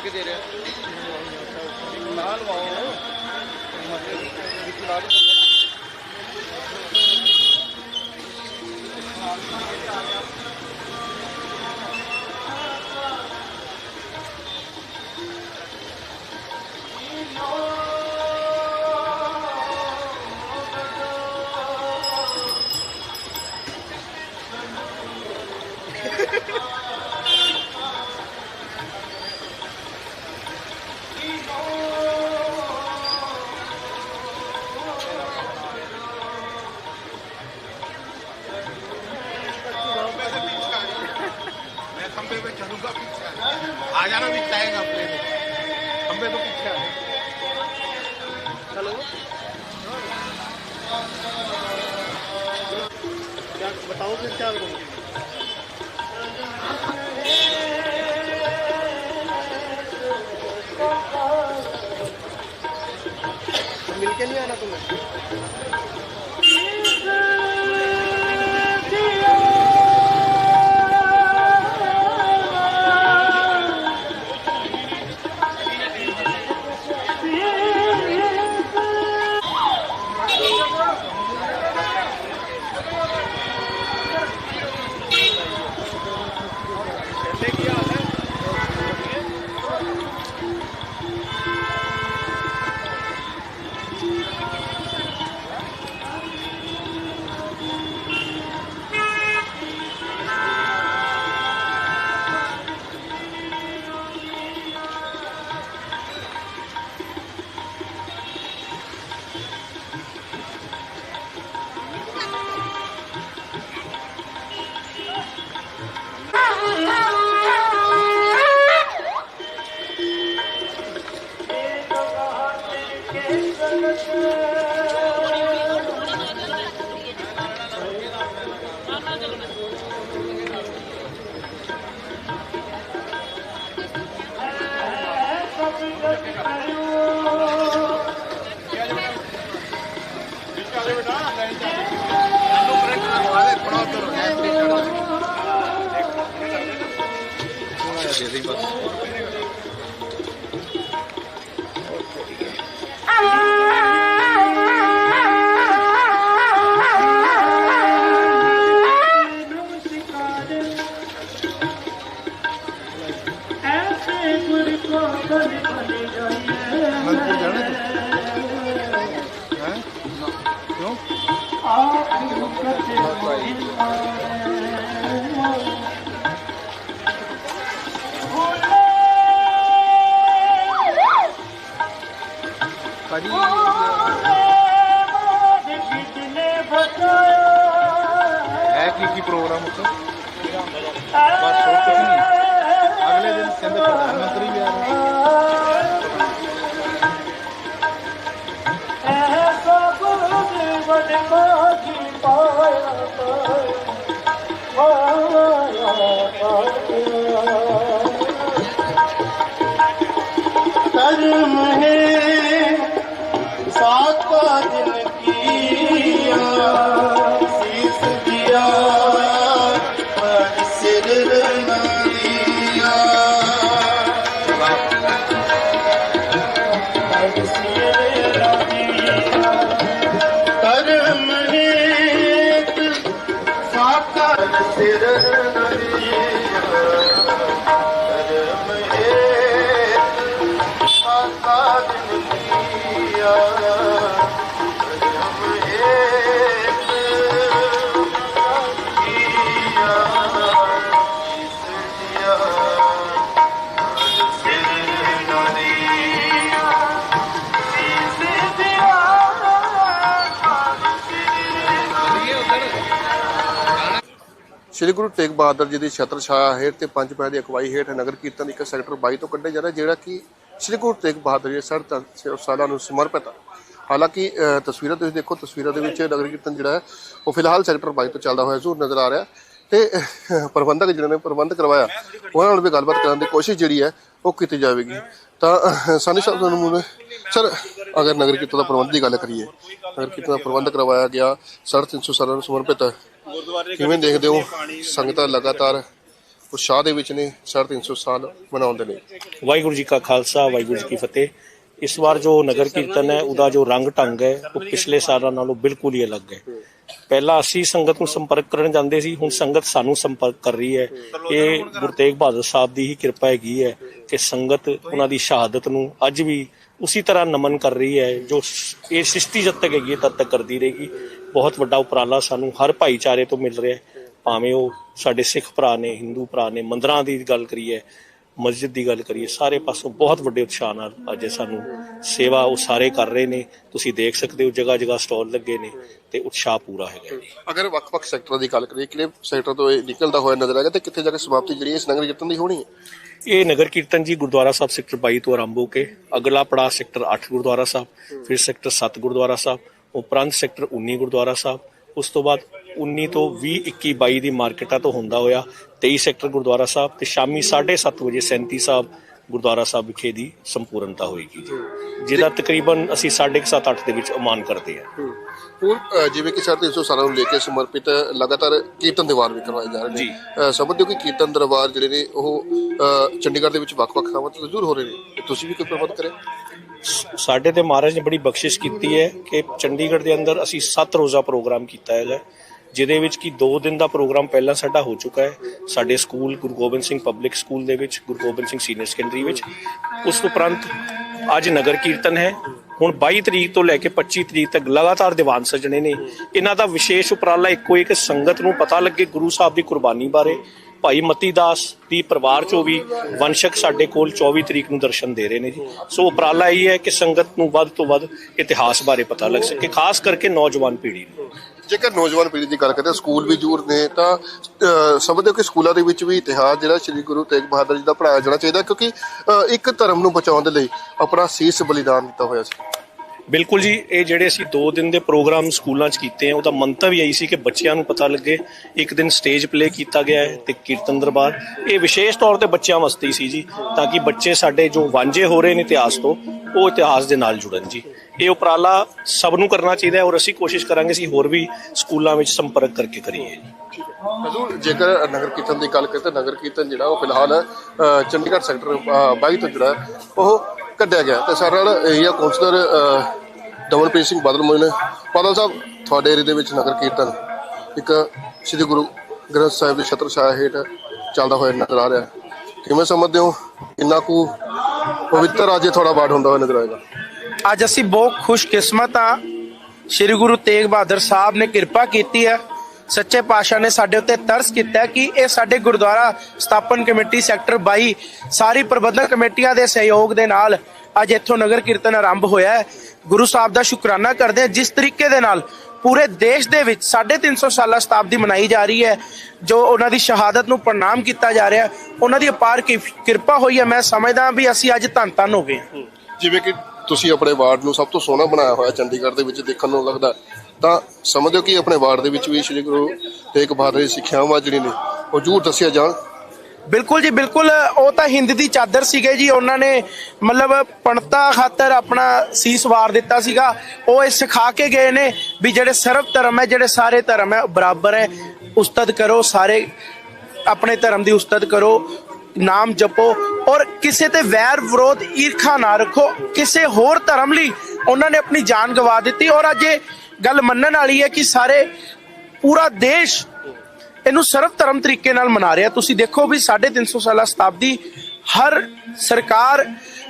ਲਾ ਕੇ ਦੇ ਰਿਹਾ। ਨਾਲ ਲਵਾਓ ਵਿੱਚ ਲਾ ਕੇ आ जाना भी चाहेगा अपने में खंबे तो पीछे आ चलो क्या बताओ फिर क्या करूँ मिलके नहीं आना तुम्हें ਹੈ ਕੀ ਕੀ ਸ਼੍ਰੀ ਗੁਰੂ ਤੇਗ ਬਹਾਦਰ ਜੀ ਦੀ ਛਤਰ ਛਾਇਆ ਹੇਠ ਤੇ ਪੰਜ ਪਿਆਰਿਆਂ ਦੀ ਅਗਵਾਈ ਹੇਠ ਨਗਰ ਕੀਰਤਨ ਇੱਕ ਸੈਕਟਰ 22 ਤੋਂ ਕੱਢਿਆ ਜਾ ਰਿਹਾ, ਜਿਹੜਾ ਕਿ ਸ਼੍ਰੀ ਗੁਰੂ ਤੇਗ ਬਹਾਦਰ ਜੀ ਸਰ ਸਾਲਾਂ ਨੂੰ ਸਮਰਪਿਤ ਹੈ ਹਾਲਾਂਕਿ ਤਸਵੀਰਾਂ ਤੁਸੀਂ ਦੇਖੋ, ਤਸਵੀਰਾਂ ਦੇ ਵਿੱਚ ਨਗਰ ਕੀਰਤਨ ਜਿਹੜਾ ਹੈ, ਉਹ ਫਿਲਹਾਲ ਸੈਕਟਰ 22 ਤੋਂ ਚੱਲਦਾ ਹੋਇਆ ਜ਼ਰੂਰ ਨਜ਼ਰ ਆ ਰਿਹਾ। ਤੇ ਪ੍ਰਬੰਧਕ ਜਿਹਨਾਂ ਨੇ ਪ੍ਰਬੰਧ ਕਰਵਾਇਆ, ਉਹਨਾਂ ਨਾਲ ਵੀ ਗੱਲਬਾਤ ਕਰਨ ਦੀ ਕੋਸ਼ਿਸ਼ ਜਿਹੜੀ ਹੈ, ਉਹ ਕੀਤੀ ਜਾਵੇਗੀ। ਤਾਂ ਸਾਨੀ ਸਾਹਿਬ, ਤੁਹਾਨੂੰ ਸਰ, ਅਗਰ ਨਗਰ ਕੀਰਤਨ ਦਾ ਪ੍ਰਬੰਧ ਦੀ ਗੱਲ ਕਰੀਏ, ਨਗਰ ਕੀਰਤਨ ਦਾ ਪ੍ਰਬੰਧ ਕਰਵਾਇਆ ਗਿਆ 350 ਸਾਲਾਂ ਨੂੰ ਸਮਰਪਿਤ ਕਿਵੇਂ ਦੇਖਦੇ ਹੋ? ਸੰਗਤਾਂ ਲਗਾਤਾਰ ਉਤਸ਼ਾਹ ਦੇ ਵਿੱਚ ਨੇ 350 ਸਾਲ ਮਨਾਉਣ ਦੇ ਲਈ। ਵਾਹਿਗੁਰੂ ਜੀ ਕਾ ਖਾਲਸਾ ਵਾਹਿਗੁਰੂ ਜੀ ਕੀ ਫਤਿਹ। ਇਸ ਵਾਰ ਜੋ ਨਗਰ ਕੀਰਤਨ ਹੈ ਉਹਦਾ ਜੋ ਰੰਗ ਢੰਗ ਹੈ ਉਹ ਪਿਛਲੇ ਸਾਲਾਂ ਨਾਲੋਂ ਬਿਲਕੁਲ ਹੀ ਅਲੱਗ ਹੈ। ਪਹਿਲਾਂ ਅਸੀਂ ਸੰਗਤ ਨੂੰ ਸੰਪਰਕ ਕਰਨ ਜਾਂਦੇ ਸੀ ਹੁਣ ਸੰਗਤ ਸਾਨੂੰ ਸੰਪਰਕ ਕਰ ਰਹੀ ਹੈ। ਇਹ ਗੁਰੂ ਤੇਗ ਬਹਾਦਰ ਸਾਹਿਬ ਦੀ ਹੀ ਕਿਰਪਾ ਹੈਗੀ ਹੈ। ਕਿ ਸੰਗਤ ਉਹਨਾਂ ਦੀ ਸ਼ਹਾਦਤ ਨੂੰ ਅੱਜ ਵੀ ਉਸੇ ਤਰ੍ਹਾਂ ਨਮਨ ਕਰ ਰਹੀ ਹੈ, ਜੋ ਇਹ ਸ੍ਰਿਸ਼ਟੀ ਜਦ ਤੱਕ ਹੈਗੀ ਹੈ, ਤਦ ਤੱਕ ਕਰਦੀ ਰਹੇਗੀ। ਬਹੁਤ ਵੱਡਾ ਉਪਰਾਲਾ ਸਾਨੂੰ ਹਰ ਭਾਈਚਾਰੇ ਤੋਂ ਮਿਲ ਰਿਹਾ ਹੈ। ਭਾਵੇਂ ਉਹ ਸਾਡੇ ਸਿੱਖ ਭਰਾ ਨੇ, ਹਿੰਦੂ ਭਰਾ ਨੇ, ਮੰਦਰਾਂ ਦੀ ਗੱਲ ਕਰੀਏ, ਮਸਜਿਦ ਦੀ ਗੱਲ ਕਰੀਏ, ਸਾਰੇ ਪਾਸੋਂ ਬਹੁਤ ਵੱਡੇ ਉਤਸ਼ਾਹ ਨਾਲ ਅੱਜ ਸਾਨੂੰ ਸੇਵਾ ਉਹ ਸਾਰੇ ਕਰ ਰਹੇ ਨੇ। ਤੁਸੀਂ ਦੇਖ ਸਕਦੇ ਹੋ ਜਗ੍ਹਾ ਜਗ੍ਹਾ ਸਟਾਲ ਲੱਗੇ ਨੇ ਤੇ ਉਤਸ਼ਾਹ ਪੂਰਾ ਹੈਗਾ ਜੀ। ਅਗਰ ਵੱਖ-ਵੱਖ ਸੈਕਟਰਾਂ ਦੀ ਗੱਲ ਕਰੀਏ, ਕਿਹੜੇ ਸੈਕਟਰ ਤੋਂ ਇਹ ਨਿਕਲਦਾ ਹੋਇਆ ਨਜ਼ਰ ਆਏਗਾ ਤੇ ਕਿੱਥੇ ਜਾ ਕੇ ਸਮਾਪਤੀ ਜਿਹੜੀ ਇਸ ਨਗਰ ਕੀਰਤਨ ਦੀ ਹੋਣੀ ਹੈ? ਇਹ ਨਗਰ ਕੀਰਤਨ ਜੀ ਗੁਰਦੁਆਰਾ ਸਾਹਿਬ ਸੈਕਟਰ 22 ਤੋਂ ਆਰੰਭ ਹੋ ਕੇ ਅਗਲਾ ਪੜਾਅ ਸੈਕਟਰ 8 ਗੁਰਦੁਆਰਾ ਸਾਹਿਬ, ਫਿਰ ਸੈਕਟਰ 7 ਗੁਰਦੁਆਰਾ ਸਾਹਿਬ, ਉਪਰੰਤ ਸੈਕਟਰ 19 ਗੁਰਦੁਆਰਾ ਸਾਹਿਬ, ਉਸ ਤੋਂ ਬਾਅਦ 19 ਤੋਂ 20 21 22 ਦੀ ਮਾਰਕੀਟਾਂ ਤੋਂ ਹੁੰਦਾ ਹੋਇਆ 23 ਸੈਕਟਰ ਗੁਰਦੁਆਰਾ ਸਾਹਿਬ ਤੇ ਸ਼ਾਮੀ 7:30 ਵਜੇ 37 ਸਾਹਿਬ ਗੁਰਦੁਆਰਾ ਸਾਹਿਬ ਵਿਖੇ ਦੀ ਸੰਪੂਰਨਤਾ ਹੋਏਗੀ। ਜਿਹਦਾ ਤਕਰੀਬਨ ਅਸੀਂ 7:30 8 ਦੇ ਵਿੱਚ ਅਮਾਨ ਕਰਦੇ ਹਾਂ। ਅ, ਜਿਵੇਂ ਕਿ 350 ਸਾਲਾਂ ਨੂੰ ਲੈ ਕੇ ਸਮਰਪਿਤ ਲਗਾਤਾਰ ਕੀਰਤਨ ਦੀਵਾਰ ਵੀ ਕਰਵਾਏ ਜਾ ਰਹੇ ਨੇ। ਸਮਝਦੇ ਹੋ ਕਿ ਕੀਰਤਨ ਦਰਬਾਰ ਜਿਹੜੇ ਨੇ ਉਹ ਚੰਡੀਗੜ੍ਹ ਦੇ ਵਿੱਚ ਵੱਖ-ਵੱਖ ਥਾਵਾਂ ਤੇ ਜ਼ਰੂਰ ਹੋ ਰਹੇ ਨੇ। ਤੁਸੀਂ ਵੀ ਕੋਈ ਪ੍ਰਬੰਧ ਕਰਿਆ? ਸਾਡੇ ਤੇ ਮਹਾਰਾਜ ਨੇ ਬੜੀ ਬਖਸ਼ਿਸ਼ ਕੀਤੀ ਹੈ ਕਿ ਚੰਡੀਗੜ੍ਹ ਦੇ ਅੰਦਰ ਅਸੀਂ 7 ਰੋਜ਼ਾ ਪ੍ਰੋਗਰਾਮ ਕੀਤਾ ਹੈਗਾ। ਜਿਹਦੇ ਵਿੱਚ ਕਿ 2 ਦਿਨ ਦਾ ਪ੍ਰੋਗਰਾਮ ਪਹਿਲਾਂ ਸਾਡਾ ਹੋ ਚੁੱਕਾ ਹੈ, ਸਾਡੇ school Guru Gobind Singh public school ਦੇ ਵਿੱਚ, ਗੁਰੂ ਗੋਬਿੰਦ ਸਿੰਘ ਸੀਨੀਅਰ ਸੈਕੰਡਰੀ ਵਿੱਚ। ਉਸ ਉਪਰੰਤ ਅੱਜ ਨਗਰ ਕੀਰਤਨ ਹੈ। ਹੁਣ 22 ਤਰੀਕ ਤੋਂ ਲੈ ਕੇ 25 ਤਰੀਕ ਤੱਕ ਲਗਾਤਾਰ ਦੀਵਾਨ ਸਜਣੇ ਨੇ। ਇਹਨਾਂ ਦਾ ਵਿਸ਼ੇਸ਼ ਉਪਰਾਲਾ ਇੱਕੋ ਹੀ ਕਿ ਸੰਗਤ ਨੂੰ ਪਤਾ ਲੱਗੇ ਗੁਰੂ ਸਾਹਿਬ ਦੀ ਕੁਰਬਾਨੀ ਬਾਰੇ। ਭਾਈ ਮਤੀ ਦਾਸ ਦੀ ਪਰਿਵਾਰ ਚੋਂ ਵੀ ਵੰਸ਼ਕ ਸਾਡੇ ਕੋਲ 24 ਤਰੀਕ ਨੂੰ ਦਰਸ਼ਨ ਦੇ ਰਹੇ ਨੇ ਜੀ। ਸੋ ਉਪਰਾਲਾ ਇਹ ਹੈ ਕਿ ਸੰਗਤ ਨੂੰ ਵੱਧ ਤੋਂ ਵੱਧ ਇਤਿਹਾਸ ਬਾਰੇ ਪਤਾ ਲੱਗ ਸਕੇ, ਖਾਸ ਕਰਕੇ ਨੌਜਵਾਨ ਪੀੜ੍ਹੀ ਨੂੰ। ਜੇਕਰ ਨੌਜਵਾਨ ਪੀੜ੍ਹੀ ਦੀ ਗੱਲ ਕਰਦੇ ਸਕੂਲ ਵੀ ਜ਼ਰੂਰ ਨੇ, ਤਾਂ ਸਮਝਦੇ ਕਿ ਸਕੂਲਾਂ ਦੇ ਵਿੱਚ ਵੀ ਇਤਿਹਾਸ ਜਿਹੜਾ ਸ੍ਰੀ ਗੁਰੂ ਤੇਗ ਬਹਾਦਰ ਜੀ ਦਾ ਪੜਾਇਆ ਜਾਣਾ ਚਾਹੀਦਾ, ਕਿਉਂਕਿ ਇੱਕ ਧਰਮ ਨੂੰ ਬਚਾਉਣ ਦੇ ਲਈ ਆਪਣਾ ਸੀਸ ਬਲੀਦਾਨ ਦਿੱਤਾ ਹੋਇਆ ਸੀ। ਬਿਲਕੁਲ ਜੀ, ਇਹ ਜਿਹੜੇ ਅਸੀਂ 2 ਦਿਨ ਦੇ ਪ੍ਰੋਗਰਾਮ ਸਕੂਲਾਂ 'ਚ ਕੀਤੇ ਆ, ਉਹਦਾ ਮੰਤਵ ਇਹੀ ਸੀ ਕਿ ਬੱਚਿਆਂ ਨੂੰ ਪਤਾ ਲੱਗੇ, ਇੱਕ ਦਿਨ ਸਟੇਜ ਪਲੇ ਕੀਤਾ ਗਿਆ ਹੈ ਤੇ ਕੀਰਤਨ ਦਰਬਾਰ। ਇਹ ਵਿਸ਼ੇਸ਼ ਤੌਰ ਤੇ ਬੱਚਿਆਂ ਵਾਸਤੇ ਸੀ ਜੀ, ਤਾਂ ਕਿ ਬੱਚੇ ਸਾਡੇ ਜੋ ਵਾਂਝੇ ਹੋ ਰਹੇ ਨੇ ਇਤਿਹਾਸ ਤੋਂ, ਉਹ ਇਤਿਹਾਸ ਦੇ ਨਾਲ ਜੁੜਨ ਜੀ। ਇਹ ਉਪਰਾਲਾ ਸਭ ਨੂੰ ਕਰਨਾ ਚਾਹੀਦਾ ਹੈ ਔਰ ਅਸੀਂ ਕੋਸ਼ਿਸ਼ ਕਰਾਂਗੇ ਅਸੀਂ ਹੋਰ ਵੀ ਸਕੂਲਾਂ ਵਿੱਚ ਸੰਪਰਕ ਕਰਕੇ ਕਰੀਏ। ਹਜ਼ੂਰ ਜੇਕਰ ਨਗਰ ਕੀਰਤਨ ਦੀ ਗੱਲ ਕਰੀਏ ਤਾਂ ਨਗਰ ਕੀਰਤਨ ਜਿਹੜਾ ਉਹ ਫਿਲਹਾਲ ਚੰਡੀਗੜ੍ਹ ਸੈਕਟਰ ਅ, 22 ਤੋਂ ਜਿਹੜਾ ਉਹ ਕੱਢਿਆ ਗਿਆ ਤੇ ਸਾਡੇ ਨਾਲ ਏਰੀਆ ਕਾਉਂਸਲਰ ਦਮਨਪ੍ਰੀਤ ਸਿੰਘ ਬਾਦਲ ਮੋਇਨ ਨੇ। ਬਾਦਲ ਸਾਹਿਬ ਤੁਹਾਡੇ ਏਰੀਏ ਦੇ ਵਿੱਚ ਨਗਰ ਕੀਰਤਨ ਇੱਕ ਸ੍ਰੀ ਗੁਰੂ ਗ੍ਰੰਥ ਸਾਹਿਬ ਦੇ ਛਤਰ ਛਾਇਆ ਹੇਠ ਚੱਲਦਾ ਹੋਇਆ ਨਜ਼ਰ ਆ ਰਿਹਾ ਕਿਵੇਂ ਸਮਝਦੇ ਹੋ? ਇੰਨਾ ਕੁ ਪਵਿੱਤਰ ਅੱਜ ਤੁਹਾਡਾ ਬਾੜ ਹੁੰਦਾ ਹੋਇਆ ਨਜ਼ਰ ਆਏਗਾ? ਅੱਜ ਅਸੀਂ ਬਹੁਤ ਖੁਸ਼ਕਿਸਮਤ ਆ। ਸ੍ਰੀ ਗੁਰੂ ਤੇਗ ਬਹਾਦਰ ਸਾਹਿਬ ਨੇ ਕਿਰਪਾ ਕੀਤੀ ਹੈ। ਸੱਚੇ ਪਾਤਸ਼ਾਹ ਨੇ ਸਾਡੇ ਉੱਤੇ ਤਰਸ ਕੀਤਾ ਕਿ ਇਹ ਸਾਡੇ ਗੁਰਦੁਆਰਾ ਸਥਾਪਨ ਕਮੇਟੀ ਸੈਕਟਰ 22 ਸਾਰੀ ਪ੍ਰਬੰਧਕ ਕਮੇਟੀਆਂ ਦੇ ਸਹਿਯੋਗ ਦੇ ਨਾਲ ਅੱਜ ਇੱਥੋਂ ਨਗਰ ਕੀਰਤਨ ਆਰੰਭ ਹੋਇਆ ਹੈ। ਗੁਰੂ ਸਾਹਿਬ ਦਾ ਸ਼ੁਕਰਾਨਾ ਕਰਦੇ ਹਾਂ। ਜਿਸ ਤਰੀਕੇ ਦੇ ਨਾਲ ਪੂਰੇ ਦੇਸ਼ ਦੇ ਵਿੱਚ 350 ਸਾਲਾ ਸ਼ਤਾਬਦੀ ਮਨਾਈ ਜਾ ਰਹੀ ਹੈ, ਜੋ ਉਹਨਾਂ ਦੀ ਸ਼ਹਾਦਤ ਨੂੰ ਪ੍ਰਣਾਮ ਕੀਤਾ ਜਾ ਰਿਹਾ ਉਹਨਾਂ ਦੀ ਅਪਾਰ ਕਿਰਪਾ ਹੋਈ ਹੈ। ਮੈਂ ਸਮਝਦਾ ਵੀ ਅਸੀਂ ਅੱਜ ਧੰਨ ਧੰਨ ਹੋ ਗਏ ਜਿਵੇਂ ਕਿ ਤੁਸੀਂ ਆਪਣੇ ਵਾਰਡ ਨੂੰ ਸਭ ਤੋਂ ਸੋਹਣਾ ਬਣਾਇਆ ਹੋਇਆ ਚੰਡੀਗੜ੍ਹ ਦੇ ਵਿੱਚ ਦੇਖਣ ਨੂੰ ਲੱਗਦਾ, ਤਾਂ ਸਮਝੋ ਕਿ ਆਪਣੇ ਵਾਰਡ ਦੇ ਵਿੱਚ ਵੀ ਸ੍ਰੀ ਗੁਰੂ ਤੇਗ ਬਹਾਦਰ ਦੀ ਸਿੱਖਿਆਵਾਂ ਜਿਹੜੀ ਨੇ, ਉਹ ਜ਼ਰੂਰ ਦੱਸਿਆ ਜਾਣ। ਬਿਲਕੁਲ ਜੀ, ਬਿਲਕੁਲ, ਉਹ ਤਾਂ ਹਿੰਦ ਦੀ ਚਾਦਰ ਸੀਗੇ ਜੀ, ਉਹਨਾਂ ਨੇ ਮਤਲਬ ਪਣਤਾ ਖਾਤਰ ਆਪਣਾ ਸੀਸ ਵਾਰ ਦਿੱਤਾ ਸੀਗਾ। ਉਹ ਇਹ ਸਿਖਾ ਕੇ ਗਏ ਨੇ ਵੀ ਜਿਹੜੇ ਸਰਵ ਧਰਮ ਹੈ, ਜਿਹੜੇ ਸਾਰੇ ਧਰਮ ਹੈ, ਉਹ ਬਰਾਬਰ ਹੈ। ਉਸਤਤ ਕਰੋ, ਸਾਰੇ ਆਪਣੇ ਧਰਮ ਦੀ ਉਸਤਤ ਕਰੋ। ਨਾਮ ਜਪੋ ਔਰ ਕਿਸੇ ਤੇ ਵੈਰ ਵਿਰੋਧ ਈਰਖਾ ਨਾ ਰੱਖੋ, ਕਿਸੇ ਹੋਰ ਧਰਮ ਲਈ ਉਹਨਾਂ ਨੇ ਆਪਣੀ ਜਾਨ ਗਵਾ ਦਿੱਤੀ ਔਰ ਅੱਜ ਇਹ ਗੱਲ ਮੰਨਣ ਵਾਲੀ ਹੈ ਕਿ ਸਾਰੇ ਪੂਰਾ ਦੇਸ਼ ਇਹਨੂੰ ਸਰਵ ਧਰਮ ਤਰੀਕੇ ਨਾਲ ਮਨਾ ਰਿਹਾ। ਤੁਸੀਂ ਦੇਖੋ ਵੀ 350 ਸਾਲਾ ਸ਼ਤਾਬਦੀ ਹਰ ਸਰਕਾਰ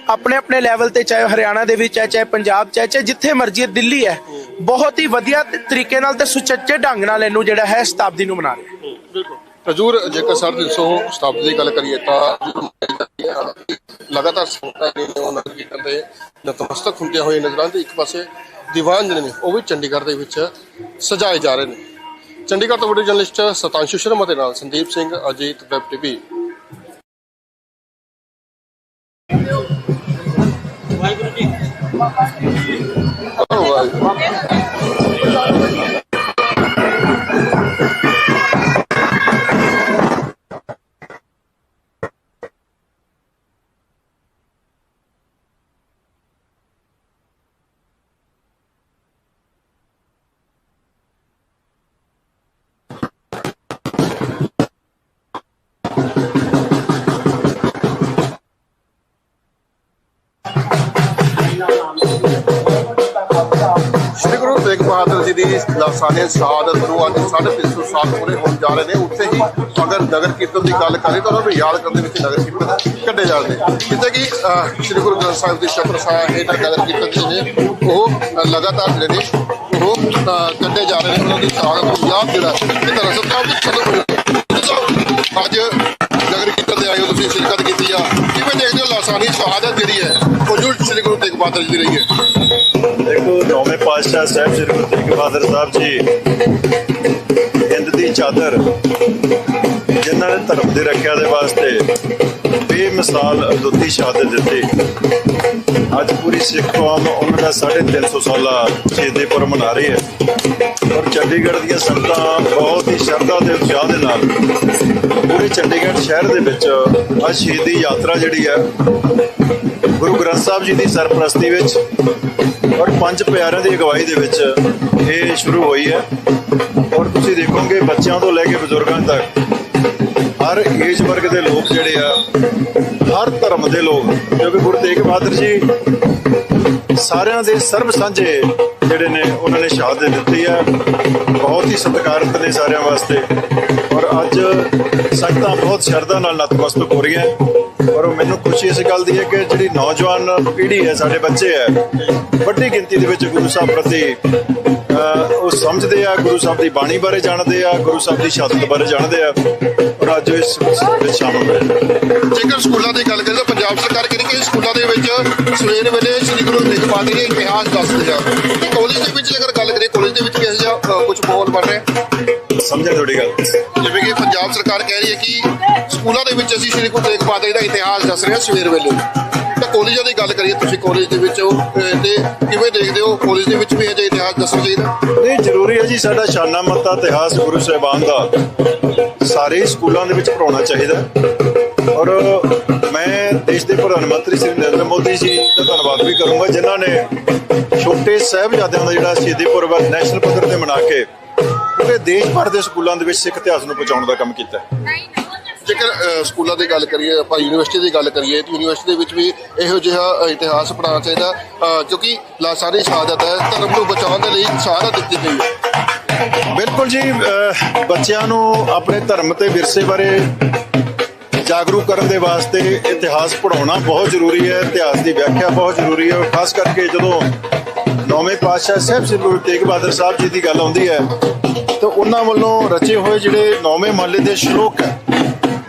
ਆਪਣੇ ਆਪਣੇ ਲੈਵਲ ਤੇ, ਚਾਹੇ ਹਰਿਆਣਾ ਦੇ ਵਿੱਚ ਹੈ, ਚਾਹੇ ਪੰਜਾਬ ਚ ਹੈ, ਚਾਹੇ ਜਿੱਥੇ ਮਰਜ਼ੀ ਦਿੱਲੀ ਹੈ, ਬਹੁਤ ਹੀ ਵਧੀਆ ਤਰੀਕੇ ਨਾਲ ਤੇ ਸੁਚੱਜੇ ਢੰਗ ਨਾਲ ਇਹਨੂੰ ਜਿਹੜਾ ਹੈ ਸ਼ਤਾਬਦੀ ਨੂੰ ਮਨਾ ਰਿਹਾ। ਹਜ਼ੂਰ ਜੇਕਰ ਸਰ 300 ਸਟਾਫ ਦੀ ਗੱਲ ਕਰੀਏ ਤਾਂ ਲਗਾਤਾਰ ਸੰਗਤਾਂ ਨੇ ਉਹ ਨਗਰ ਕੀਰਤਨ ਦੇ ਨਤਮਸਤਕ ਹੁੰਦਿਆਂ ਹੋਏ ਨਜ਼ਰ ਆਉਂਦੇ ਇੱਕ ਪਾਸੇ ਦੀਵਾਨ ਜਿਹੜੇ ਨੇ ਉਹ ਵੀ ਚੰਡੀਗੜ੍ਹ ਦੇ ਵਿੱਚ ਸਜਾਏ ਜਾ ਰਹੇ ਨੇ। ਚੰਡੀਗੜ੍ਹ ਤੋਂ ਵੀਡੀਓ ਜਰਨਲਿਸਟ ਸਤਾਂਸ਼ੂ ਸ਼ਰਮਾ ਦੇ ਨਾਲ ਸੰਦੀਪ ਸਿੰਘ ਅਜੀਤ ਵੈਬ ਟੀਵੀ। ਵਾਹਿਗੁਰੂ ਜੀ। ਜੀ ਦੀ ਲਾਸਾਨੇ ਸ਼ਹਾਦਤ ਨੂੰ ਅੱਜ 350 ਸਾਲ ਪੂਰੇ ਹੋਣ ਜਾ ਰਹੇ ਨੇ, ਉੱਥੇ ਹੀ ਅਗਰ ਨਗਰ ਕੀਰਤਨ ਦੀ ਗੱਲ ਕਰੀਏ ਤਾਂ ਉਹਨਾਂ ਨੂੰ ਯਾਦ ਕਰਨ ਦੇ ਵਿੱਚ ਨਗਰ ਕੀਰਤਨ ਕੱਢੇ ਜਾਂਦੇ ਜਿੱਥੇ ਕਿ ਸ੍ਰੀ ਗੁਰੂ ਗ੍ਰੰਥ ਸਾਹਿਬ ਦੀ ਛਤਰ ਸਾਹਿਬ ਹੇਠ ਨਗਰ ਕੀਰਤਨ ਜਿਹੜੇ ਉਹ ਲਗਾਤਾਰ ਜਿਹੜੇ ਨੇ, ਉਹ ਕੱਢੇ ਜਾ ਰਹੇ ਨੇ, ਉਹਨਾਂ ਦੀ ਸ਼ਹਾਦਤ ਨੂੰ ਯਾਦ ਜਿਹੜਾ ਕਿ ਦਰਅਸਲ ਸਾਹਿਬ ਦੀ ਛਤਰ ਅੱਜ ਨਗਰ ਕੀਰਤਨ ਦੇ ਆਏ ਹੋ ਤੁਸੀਂ ਸ਼ਿਰਕਤ ਕੀਤੀ ਆ। ਕਿਵੇਂ ਦੇਖਦੇ ਹੋ ਲਾਸਾਨੀ ਸ਼ਹਾਦਤ ਜਿਹੜੀ ਹੈ, ਉਹ ਸ੍ਰੀ ਗੁਰੂ ਤੇਗ ਬਹਾਦਰ ਜੀ ਦੀ ਰਹੀ ਹੈ? ਦੇਖੋ, ਨੌਵੇਂ ਪਾਤਸ਼ਾਹ ਸਾਹਿਬ ਸ੍ਰੀ ਗੁਰੂ ਤੇਗ ਬਹਾਦਰ ਸਾਹਿਬ ਜੀ ਹਿੰਦ ਦੀ ਚਾਦਰ ਜਿਨ੍ਹਾਂ ਨੇ ਧਰਮ ਦੀ ਰੱਖਿਆ ਦੇ ਵਾਸਤੇ ਬੇਮਿਸਾਲ ਅਦੁੱਤੀ ਸ਼ਹਾਦਤ ਦਿੱਤੀ। ਅੱਜ ਪੂਰੀ ਸਿੱਖ ਕੌਮ ਉਹਨਾਂ ਦਾ 350 ਸਾਲਾ ਸ਼ਹੀਦੀ ਪੁਰਬ ਮਨਾ ਰਹੀ ਹੈ। ਔਰ ਚੰਡੀਗੜ੍ਹ ਦੀਆਂ ਸੰਗਤਾਂ ਬਹੁਤ ਹੀ ਸ਼ਰਧਾ ਤੇ ਉਤਸ਼ਾਹ ਦੇ ਨਾਲ ਪੂਰੇ ਚੰਡੀਗੜ੍ਹ ਸ਼ਹਿਰ ਦੇ ਵਿੱਚ ਅੱਜ ਸ਼ਹੀਦੀ ਯਾਤਰਾ ਜਿਹੜੀ ਹੈ, ਗੁਰੂ ਗ੍ਰੰਥ ਸਾਹਿਬ ਜੀ ਦੀ ਸਰਪ੍ਰਸਤੀ ਵਿੱਚ ਔਰ ਪੰਜ ਪਿਆਰਿਆਂ ਦੀ ਅਗਵਾਈ ਦੇ ਵਿੱਚ ਇਹ ਸ਼ੁਰੂ ਹੋਈ ਹੈ। ਔਰ ਤੁਸੀਂ ਦੇਖੋਗੇ ਬੱਚਿਆਂ ਤੋਂ ਲੈ ਕੇ ਬਜ਼ੁਰਗਾਂ ਤੱਕ ਹਰ ਏਜ ਵਰਗ ਦੇ ਲੋਕ ਜਿਹੜੇ ਆ, ਹਰ ਧਰਮ ਦੇ ਲੋਕ, ਕਿਉਂਕਿ ਗੁਰੂ ਤੇਗ ਬਹਾਦਰ ਜੀ ਸਾਰਿਆਂ ਦੇ ਸਰਬ ਸਾਂਝੇ ਜਿਹੜੇ ਨੇ, ਉਹਨਾਂ ਨੇ ਸ਼ਹਾਦਤ ਦਿੱਤੀ ਆ। ਬਹੁਤ ਹੀ ਸਤਿਕਾਰਤ ਨੇ ਸਾਰਿਆਂ ਵਾਸਤੇ। ਔਰ ਅੱਜ ਸੰਗਤਾਂ ਬਹੁਤ ਸ਼ਰਧਾ ਨਾਲ ਨਤਮਸਤਕ ਹੋ ਰਹੀਆਂ। ਔਰ ਮੈਨੂੰ ਖੁਸ਼ੀ ਇਸ ਗੱਲ ਦੀ ਹੈ ਕਿ ਜਿਹੜੀ ਨੌਜਵਾਨ ਪੀੜ੍ਹੀ ਹੈ, ਸਾਡੇ ਬੱਚੇ ਹੈ, ਵੱਡੀ ਗਿਣਤੀ ਦੇ ਵਿੱਚ ਗੁਰੂ ਸਾਹਿਬ ਪ੍ਰਤੀ ਉਹ ਸਮਝਦੇ ਆ, ਗੁਰੂ ਸਾਹਿਬ ਦੀ ਬਾਣੀ ਬਾਰੇ ਜਾਣਦੇ ਆ, ਗੁਰੂ ਸਾਹਿਬ ਦੀ ਸ਼ਹਾਦਤ ਬਾਰੇ ਜਾਣਦੇ ਆ। ਅੱਜ ਇਸ ਵਿੱਚ ਸ਼ਾਮਲ ਹੋਏ ਜੇਕਰ ਸਕੂਲਾਂ ਦੀ ਗੱਲ ਕਰੀਏ ਤਾਂ ਪੰਜਾਬ ਸਰਕਾਰ ਕਹਿੰਦੀ ਕਿ ਸਕੂਲਾਂ ਦੇ ਵਿੱਚ ਸਵੇਰ ਵੇਲੇ ਸ੍ਰੀ ਗੁਰੂ ਤੇਗ ਬਹਾਦਰ ਜੀ ਦਾ ਇਤਿਹਾਸ ਦੱਸਦੇ ਆ ਤੇ ਕਾਲਜ ਦੇ ਵਿੱਚ ਜੇਕਰ ਗੱਲ ਕਰੀਏ ਕਾਲਜ ਦੇ ਵਿੱਚ ਕਿਹੋ ਜਿਹਾ ਕੁਝ ਮਾਹੌਲ ਬਣ ਰਿਹਾ। ਸਮਝੇ ਤੁਹਾਡੀ ਗੱਲ? ਜਿਵੇਂ ਕਿ ਪੰਜਾਬ ਸਰਕਾਰ ਕਹਿ ਰਹੀ ਹੈ ਕਿ ਸਕੂਲਾਂ ਦੇ ਵਿੱਚ ਅਸੀਂ ਸ੍ਰੀ ਗੁਰੂ ਤੇਗ ਬਹਾਦਰ ਦਾ ਇਤਿਹਾਸ ਦੱਸ ਰਹੇ ਹਾਂ ਸਵੇਰ ਵੇਲੇ। ਤਾਂ ਕਾਲਜਾਂ ਦੀ ਗੱਲ ਕਰੀਏ ਤੁਸੀਂ ਕਾਲਜ ਦੇ ਵਿੱਚ ਹੋ, ਅਹ, ਤੇ ਕਿਵੇਂ ਦੇਖਦੇ ਹੋ ਕਾਲਜ ਦੇ ਵਿੱਚ ਵੀ ਇਹ ਜਿਹਾ ਇਤਿਹਾਸ ਦੱਸਣਾ ਚਾਹੀਦਾ? ਨਹੀਂ ਜ਼ਰੂਰੀ ਹੈ ਜੀ ਸਾਡਾ ਸ਼ਾਨਾ ਮੱਤਾ ਇਤਿਹਾਸ ਗੁਰੂ ਸਾਹਿਬਾਨ ਦਾ ਸਾਰੇ ਸਕੂਲਾਂ ਦੇ ਵਿੱਚ ਪੜਾਉਣਾ ਚਾਹੀਦਾ। ਔਰ ਮੈਂ ਦੇਸ਼ ਦੇ ਪ੍ਰਧਾਨ ਮੰਤਰੀ ਸ੍ਰੀ ਨਰਿੰਦਰ ਮੋਦੀ ਜੀ ਦਾ ਧੰਨਵਾਦ ਵੀ ਕਰੂੰਗਾ ਜਿਨ੍ਹਾਂ ਨੇ ਛੋਟੇ ਸਾਹਿਬਜ਼ਾਦਿਆਂ ਦਾ ਜਿਹੜਾ ਸ਼ਹੀਦੀ ਪੁਰਬ ਨੈਸ਼ਨਲ ਪੱਧਰ ਤੇ ਮਨਾ ਕੇ ਪੂਰੇ ਦੇਸ਼ ਭਰ ਦੇ ਸਕੂਲਾਂ ਦੇ ਵਿੱਚ ਸਿੱਖ ਇਤਿਹਾਸ ਨੂੰ ਪਹੁੰਚਾਉਣ ਦਾ ਕੰਮ ਕੀਤਾ ਜੇਕਰ ਸਕੂਲਾਂ ਦੀ ਗੱਲ ਕਰੀਏ ਆਪਾਂ ਯੂਨੀਵਰਸਿਟੀ ਦੀ ਗੱਲ ਕਰੀਏ ਤਾਂ ਯੂਨੀਵਰਸਿਟੀ ਦੇ ਵਿੱਚ ਵੀ ਇਹੋ ਜਿਹਾ ਇਤਿਹਾਸ ਪੜਾਉਣਾ ਚਾਹੀਦਾ ਕਿਉਂਕਿ ਲਾਸਾਨੀ ਸ਼ਹਾਦਤ ਹੈ ਧਰਮ ਨੂੰ ਬਚਾਉਣ ਦੇ ਲਈ ਸ਼ਹਾਦਤ ਦਿੱਤੀ ਗਈ ਹੈ। ਬਿਲਕੁਲ ਜੀ ਬੱਚਿਆਂ ਨੂੰ ਆਪਣੇ ਧਰਮ ਤੇ ਵਿਰਸੇ ਬਾਰੇ ਜਾਗਰੂਕ ਕਰਨ ਦੇ ਵਾਸਤੇ ਇਤਿਹਾਸ ਪੜਾਉਣਾ ਬਹੁਤ ਜ਼ਰੂਰੀ ਹੈ ਇਤਿਹਾਸ ਦੀ ਵਿਆਖਿਆ ਬਹੁਤ ਜ਼ਰੂਰੀ ਹੈ ਖਾਸ ਕਰਕੇ ਜਦੋਂ ਨੌਵੇਂ ਪਾਤਸ਼ਾਹ ਸਾਹਿਬ ਸ੍ਰੀ ਗੁਰੂ ਤੇਗ ਬਹਾਦਰ ਸਾਹਿਬ ਜੀ ਦੀ ਗੱਲ ਆਉਂਦੀ ਹੈ, ਤਾਂ ਉਹਨਾਂ ਵੱਲੋਂ ਰਚੇ ਹੋਏ ਜਿਹੜੇ ਨੌਵੇਂ ਮਹੱਲੇ ਦੇ ਸ਼ਲੋਕ ਹੈ,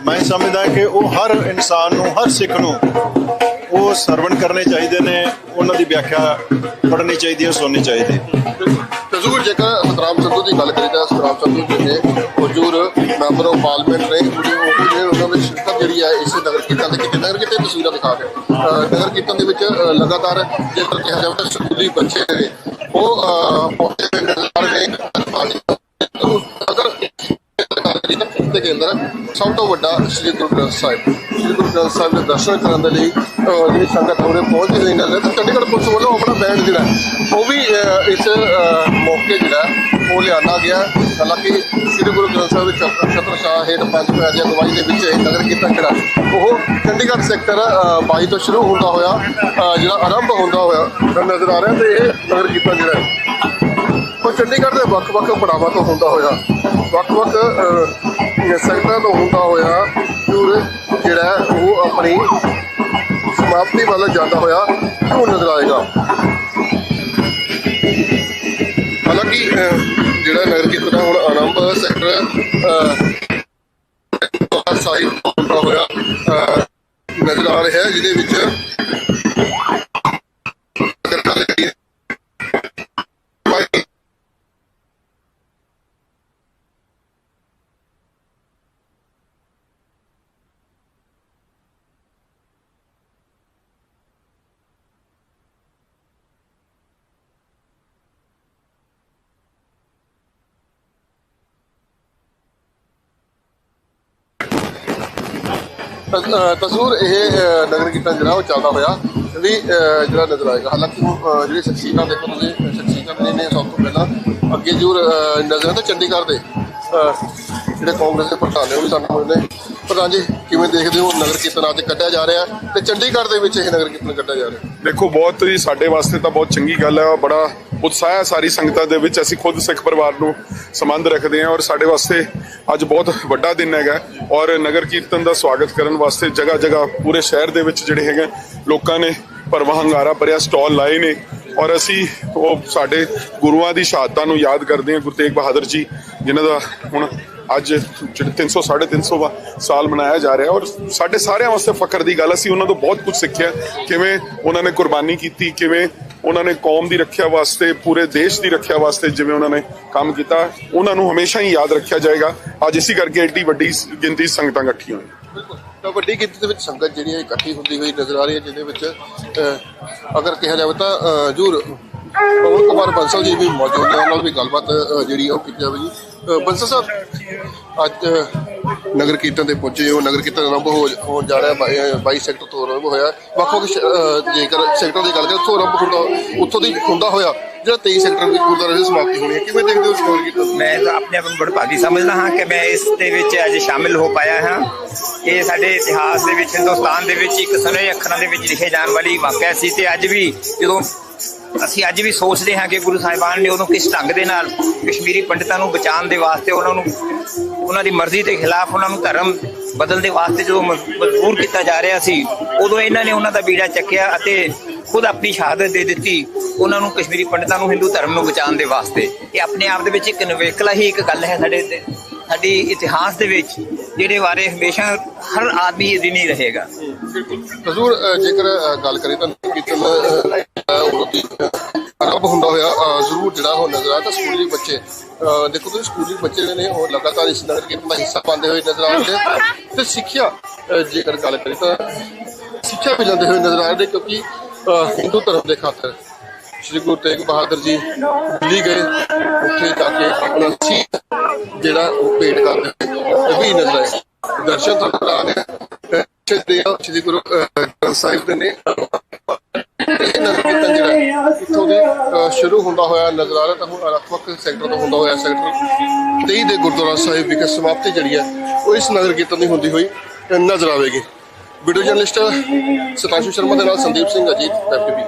ਮੈਂ ਸਮਝਦਾ ਕਿ ਉਹ ਹਰ ਇਨਸਾਨ ਨੂੰ, ਹਰ ਸਿੱਖ ਨੂੰ ਉਹ ਸਰਵਣ ਕਰਨੇ ਚਾਹੀਦੇ ਨੇ, ਉਹਨਾਂ ਦੀ ਵਿਆਖਿਆ ਪੜ੍ਹਨੀ ਚਾਹੀਦੀ ਹੈ ਸੁਣਨੀ ਚਾਹੀਦੀ ਹੈ। ਜ਼ਰੂਰ ਜੇਕਰ ਸਤਰਾਮ ਸੰਧੂ ਦੀ ਗੱਲ ਕਰੀਏ ਤਾਂ ਸਤਰਾਮ ਸੰਧੂ ਜੀ ਨੇ ਹਜੂਰ ਮੈਂਬਰ ਆਫ ਪਾਰਲੀਮੈਂਟ ਰਹੇ ਉਹ ਜਿਹੜੇ ਉਹਨਾਂ ਦੀ ਸ਼ਿਰਕਤ ਜਿਹੜੀ ਹੈ ਇਸ ਨਗਰ ਕੀਰਤਨ ਦੇ ਕਿਤੇ ਨਗਰ ਕੀਰਤਨ ਤਸਵੀਰਾਂ ਦਿਖਾ ਰਹੇ ਨਗਰ ਕੀਰਤਨ ਦੇ ਵਿੱਚ, ਅਹ ਲਗਾਤਾਰ ਜੇਕਰ ਕਿਹਾ ਜਾਵੇ ਤਾਂ ਸਕੂਲੀ ਬੱਚੇ ਨੇ ਉਹ ਪਹੁੰਚੇ ਹੋਏ ਨਜ਼ਰ ਆ ਰਹੇ ਨੇ ਅਗਰ ਦੇ ਅੰਦਰ ਸਭ ਤੋਂ ਵੱਡਾ ਸ੍ਰੀ ਗੁਰੂ ਗ੍ਰੰਥ ਸਾਹਿਬ। ਸ੍ਰੀ ਗੁਰੂ ਗ੍ਰੰਥ ਸਾਹਿਬ ਦੇ ਦਰਸ਼ਨ ਕਰਨ ਦੇ ਲਈ ਜਿਹੜੀ ਸੰਗਤ ਹੋਰੇ ਪਹੁੰਚ ਰਹੀ ਨਜ਼ਰ ਤੇ ਚੰਡੀਗੜ੍ਹ ਪੁਲਿਸ ਵੱਲੋਂ ਆਪਣਾ ਬੈਂਡ ਜਿਹੜਾ ਉਹ ਵੀ ਇਸ ਮੌਕੇ ਜਿਹੜਾ ਉਹ ਲਿਆਂਦਾ ਗਿਆ ਹਾਲਾਂਕਿ ਸ੍ਰੀ ਗੁਰੂ ਗ੍ਰੰਥ ਸਾਹਿਬ ਦੇ ਛਤਰ ਛਤਰ ਸ਼ਾਹ ਹੇਠ ਪੰਜ ਪਿਆਰ ਦੀ ਅਗਵਾਈ ਦੇ ਵਿੱਚ ਇਹ ਨਗਰ ਕੀਰਤਨ ਜਿਹੜਾ ਉਹ ਚੰਡੀਗੜ੍ਹ ਸੈਕਟਰ ਅਹ, 22 ਤੋਂ ਸ਼ੁਰੂ ਹੁੰਦਾ ਹੋਇਆ ਜਿਹੜਾ ਆਰੰਭ ਹੁੰਦਾ ਹੋਇਆ ਨਜ਼ਰ ਆ ਰਿਹਾ ਤੇ ਇਹ ਨਗਰ ਕੀਰਤਨ ਜਿਹੜਾ ਹੈ ਉਹ ਚੰਡੀਗੜ੍ਹ ਦੇ ਵੱਖ-ਵੱਖ ਪੜਾਵਾਂ ਤੋਂ ਹੁੰਦਾ ਹੋਇਆ। ਵੱਖ-ਵੱਖ ਸੈਕਟਰਾਂ ਤੋਂ ਹੁੰਦਾ ਹੋਇਆ ਟੂਰ ਜਿਹੜਾ ਉਹ ਆਪਣੀ ਸਮਾਪਤੀ ਵੱਲ ਜਾਂਦਾ ਹੋਇਆ ਉਹ ਨਜ਼ਰ ਆਏਗਾ। ਹਾਲਾਂਕਿ ਜਿਹੜਾ ਨਗਰ ਕੀਰਤਨ ਹੁਣ ਆਰੰਭ ਸੈਕਟਰ ਅਹ, ਹੁੰਦਾ ਹੋਇਆ ਨਜ਼ਰ ਆ ਰਿਹਾ ਜਿਹਦੇ ਵਿੱਚ ਤਸੂਰ ਇਹ ਨਗਰ ਕੀਰਤਨ ਜਿਹੜਾ ਉਹ ਚੱਲਦਾ ਹੋਇਆ ਵੀ ਜਿਹੜਾ ਨਜ਼ਰ ਆਏਗਾ। ਹਾਲਾਂਕਿ ਉਹ ਅਹ, ਜਿਹੜੀ ਸ਼ਖਸੀਅਤਾਂ ਦੇਖੋ ਤੁਸੀਂ ਸ਼ਖਸੀਅਤਾਂ ਨੇ ਸਭ ਤੋਂ ਪਹਿਲਾਂ। ਅੱਗੇ ਜੂਰ ਨਜ਼ਰ ਆਉਂਦਾ। ਚੰਡੀਗੜ੍ਹ ਦੇ ਜਿਹੜੇ ਕਾਂਗਰਸ ਦੇ ਪ੍ਰਧਾਨ ਨੇ ਉਹ ਵੀ ਸਾਨੂੰ ਮਿਲਦੇ ਪ੍ਰਧਾਨ ਜੀ ਕਿਵੇਂ ਦੇਖਦੇ ਹੋ ਨਗਰ ਕੀਰਤਨ ਅੱਜ ਕੱਢਿਆ ਜਾ ਰਿਹਾ? ਤੇ ਚੰਡੀਗੜ੍ਹ ਦੇ ਵਿੱਚ ਇਹ ਨਗਰ ਕੀਰਤਨ ਕੱਢਿਆ ਜਾ ਰਿਹਾ? ਦੇਖੋ ਬਹੁਤ ਹੀ ਸਾਡੇ ਵਾਸਤੇ ਤਾਂ ਬਹੁਤ ਚੰਗੀ ਗੱਲ ਹੈ। ਬੜਾ ਉਤਸ਼ਾਹ ਹੈ ਸਾਰੀ ਸੰਗਤਾਂ ਦੇ ਵਿੱਚ। ਅਸੀਂ ਖੁਦ ਸਿੱਖ ਪਰਿਵਾਰ ਨੂੰ ਸੰਬੰਧ ਰੱਖਦੇ ਹਾਂ ਔਰ ਸਾਡੇ ਵਾਸਤੇ ਅੱਜ ਬਹੁਤ ਵੱਡਾ ਦਿਨ ਹੈਗਾ। ਔਰ ਨਗਰ ਕੀਰਤਨ ਦਾ ਸਵਾਗਤ ਕਰਨ ਵਾਸਤੇ ਜਗ੍ਹਾ ਜਗ੍ਹਾ ਪੂਰੇ ਸ਼ਹਿਰ ਦੇ ਵਿੱਚ ਜਿਹੜੇ ਹੈਗੇ ਲੋਕਾਂ ਨੇ ਭਰਵਾਂ ਹੰਗਾਰਾ ਭਰਿਆ, ਸਟਾਲ ਲਾਏ ਨੇ। ਔਰ ਅਸੀਂ ਉਹ ਸਾਡੇ ਗੁਰੂਆਂ ਦੀ ਸ਼ਹਾਦਤਾਂ ਨੂੰ ਯਾਦ ਕਰਦੇ ਹਾਂ, ਗੁਰੂ ਤੇਗ ਬਹਾਦਰ ਜੀ, ਜਿਨ੍ਹਾਂ ਦਾ ਹੁਣ ਅੱਜ ਜਿਹੜੇ 300 350 ਵਾ ਸਾਲ ਮਨਾਇਆ ਜਾ ਰਿਹਾ। ਔਰ ਸਾਡੇ ਸਾਰਿਆਂ ਵਾਸਤੇ ਫਖਰ ਦੀ ਗੱਲ, ਅਸੀਂ ਉਹਨਾਂ ਤੋਂ ਬਹੁਤ ਕੁਝ ਸਿੱਖਿਆ। ਕਿਵੇਂ ਉਹਨਾਂ ਨੇ ਕੁਰਬਾਨੀ ਕੀਤੀ, ਕਿਵੇਂ ਉਹਨਾਂ ਨੇ ਕੌਮ ਦੀ ਰੱਖਿਆ ਵਾਸਤੇ ਪੂਰੇ ਦੇਸ਼ ਦੀ ਰੱਖਿਆ ਵਾਸਤੇ ਜਿਵੇਂ ਉਹਨਾਂ ਨੇ ਕੰਮ ਕੀਤਾ ਉਹਨਾਂ ਨੂੰ ਹਮੇਸ਼ਾ ਹੀ ਯਾਦ ਰੱਖਿਆ ਜਾਏਗਾ। ਅੱਜ ਇਸੇ ਕਰਕੇ ਐਡੀ ਵੱਡੀ ਗਿਣਤੀ ਸੰਗਤਾਂ ਇਕੱਠੀਆਂ ਹੋਈਆਂ। ਬਿਲਕੁਲ। ਤਾਂ ਵੱਡੀ ਗਿਣਤੀ ਦੇ ਵਿੱਚ ਸੰਗਤ ਜਿਹੜੀ ਹੈ ਇਕੱਠੀ ਹੁੰਦੀ ਹੋਈ ਨਜ਼ਰ ਆ ਰਹੀ ਹੈ ਜਿਹਦੇ ਵਿੱਚ ਅਗਰ ਕਿਹਾ ਜਾਵੇ ਤਾਂ ਅਹ, ਜ਼ਰੂਰ ਪਵਨ ਕੁਮਾਰ ਬੰਸਲ ਜੀ ਵੀ ਮੌਜੂਦ ਨੇ ਉਹਨਾਂ ਨਾਲ ਵੀ ਗੱਲਬਾਤ ਜਿਹੜੀ ਹੈ ਉਹ ਕੀਤੀ ਜਾਵੇ ਜੀ ਬੰਸਲ ਸਾਹਿਬ ਅੱਜ ਨਗਰ ਕੀਰਤਨ ਤੇ ਪਹੁੰਚੇ ਹੋ। ਨਗਰ ਕੀਰਤਨ ਆਰੰਭ ਹੋ ਹੋਣ ਜਾ ਰਿਹਾ। 22 ਸੈਕਟਰ ਤੋਂ ਆਰੰਭ ਹੋਇਆ। ਵੱਖ ਵੱਖ ਜੇਕਰ ਸੈਕਟਰ ਦੀ ਗੱਲ ਕਰੀਏ, ਉੱਥੋਂ ਆਰੰਭ ਹੁੰਦਾ ਉੱਥੋਂ ਦੀ ਹੁੰਦਾ ਹੋਇਆ। ਜਿਹੜਾ 23 ਸੈਕਟਰ ਦੀ ਗੁਰਦੁਆਰੇ ਦੀ ਸਮਾਪਤੀ ਹੋਣੀ ਹੈ। ਕਿਵੇਂ ਦੇਖਦੇ ਹੋ ਇਸ ਕੀਰਤਨ? ਮੈਂ ਤਾਂ ਆਪਣੇ ਆਪ ਨੂੰ ਬੜਾ ਭਾਗੀ ਸਮਝਦਾ ਹਾਂ ਕਿ ਮੈਂ ਇਸ ਦੇ ਵਿੱਚ ਅੱਜ ਸ਼ਾਮਿਲ ਹੋ ਪਾਇਆ ਹਾਂ। ਇਹ ਸਾਡੇ ਇਤਿਹਾਸ ਦੇ ਵਿੱਚ, ਹਿੰਦੁਸਤਾਨ ਦੇ ਵਿੱਚ ਇੱਕ ਸੁਨਹਿਰੇ ਅੱਖਰਾਂ ਦੇ ਵਿੱਚ ਲਿਖੇ ਜਾਣ ਵਾਲੀ ਵਾਕਿਆ ਸੀ। ਤੇ ਅੱਜ ਵੀ ਜਦੋਂ ਅਸੀਂ ਅੱਜ ਵੀ ਸੋਚਦੇ ਹਾਂ ਕਿ ਗੁਰੂ ਸਾਹਿਬਾਨ ਨੇ ਉਦੋਂ ਕਿਸ ਢੰਗ ਦੇ ਨਾਲ ਕਸ਼ਮੀਰੀ ਪੰਡਿਤਾਂ ਨੂੰ ਬਚਾਉਣ ਦੇ ਵਾਸਤੇ ਉਹਨਾਂ ਨੂੰ ਉਹਨਾਂ ਦੀ ਮਰਜ਼ੀ ਦੇ ਖਿਲਾਫ ਉਹਨਾਂ ਨੂੰ ਧਰਮ ਬਦਲ ਦੇ ਵਾਸਤੇ ਜਦੋਂ ਮਜਬੂਰ ਕੀਤਾ ਜਾ ਰਿਹਾ ਸੀ ਉਦੋਂ ਇਹਨਾਂ ਨੇ ਉਹਨਾਂ ਦਾ ਬੀੜਾ ਚੱਕਿਆ ਅਤੇ ਖੁਦ ਆਪਣੀ ਸ਼ਹਾਦਤ ਦੇ ਦਿੱਤੀ ਉਹਨਾਂ ਨੂੰ ਕਸ਼ਮੀਰੀ ਪੰਡਿਤਾਂ ਨੂੰ ਹਿੰਦੂ ਧਰਮ ਨੂੰ ਬਚਾਉਣ ਦੇ ਵਾਸਤੇ। ਇਹ ਆਪਣੇ ਆਪ ਦੇ ਵਿੱਚ ਇੱਕ ਨਵੇਕਲਾ ਹੀ ਇੱਕ ਗੱਲ ਹੈ ਸਾਡੇ ਤੇ ਸਾਡੀ ਇਤਿਹਾਸ ਦੇ ਵਿੱਚ ਜਿਹੜੇ ਬਾਰੇ ਹਮੇਸ਼ਾ ਹਰ ਆਦਮੀ ਇਹ ਦਿਨ ਹੀ ਰਹੇਗਾ। ਹਜ਼ੂਰ ਅਹ, ਜੇਕਰ ਗੱਲ ਕਰੀਏ ਤਾਂ ਕੀਰਤਨ ਅਹ, ਹੁੰਦਾ ਹੋਇਆ ਜ਼ਰੂਰ ਜਿਹੜਾ ਉਹ ਨਜ਼ਰ ਆ ਤਾਂ ਸਕੂਲੀ ਬੱਚੇ ਦੇਖੋ ਤੁਸੀਂ ਸਕੂਲੀ ਬੱਚੇ ਜਿਹੜੇ ਨੇ ਉਹ ਲਗਾਤਾਰ ਇਸ ਨਗਰ ਕੀਰਤਨ ਦਾ ਹਿੱਸਾ ਪਾਉਂਦੇ ਹੋਏ ਨਜ਼ਰ ਆ ਤੇ ਸਿੱਖਿਆ ਜੇਕਰ ਗੱਲ ਕਰੀਏ ਤਾਂ ਸਿੱਖਿਆ ਵੀ ਲੈਂਦੇ ਹੋਏ ਨਜ਼ਰ ਆ ਰਹੇ ਕਿਉਂਕਿ ਹਿੰਦੂ ਧਰਮ ਦੇ ਖਾਤਰ ਸ਼੍ਰੀ ਗੁਰੂ ਤੇਗ ਬਹਾਦਰ ਜੀ ਦਿੱਲੀ ਗਏ ਉੱਥੇ ਜਾ ਕੇ ਆਪਣਾ ਸੀ ਜਿਹੜਾ ਉਹ ਭੇਟ ਕਰਦੇ ਵੀ ਨਜ਼ਰ ਆਏ। ਦਰਸ਼ਨ ਤੋਂ ਆ ਗਏ ਸ਼੍ਰੀ ਗੁਰੂ ਗ੍ਰੰਥ ਸਾਹਿਬ ਦੇ ਨੇ ਸ਼ੁਰੂ ਹੁੰਦਾ ਹੋਇਆ ਨਜ਼ਰ ਆ ਰਿਹਾ ਤਾਂ ਹੁਣ ਵੱਖ-ਵੱਖ ਸੈਕਟਰ ਤੋਂ ਹੁੰਦਾ ਹੋਇਆ ਸੈਕਟਰ 23 ਦੇ ਗੁਰਦੁਆਰਾ ਸਾਹਿਬ ਵਿਖੇ ਸਮਾਪਤੀ ਜਿਹੜੀ ਹੈ, ਉਹ ਇਸ ਨਗਰ ਕੀਰਤਨ ਦੀ ਹੁੰਦੀ ਹੋਈ ਨਜ਼ਰ ਆਵੇਗੀ। ਵੀਡੀਓ ਜਰਨਲਿਸਟ ਸਤਾਸ਼ੂ ਸ਼ਰਮਾ ਦੇ ਨਾਲ ਸੰਦੀਪ ਸਿੰਘ ਅਜੀਤ ਐਫਟੀਵੀ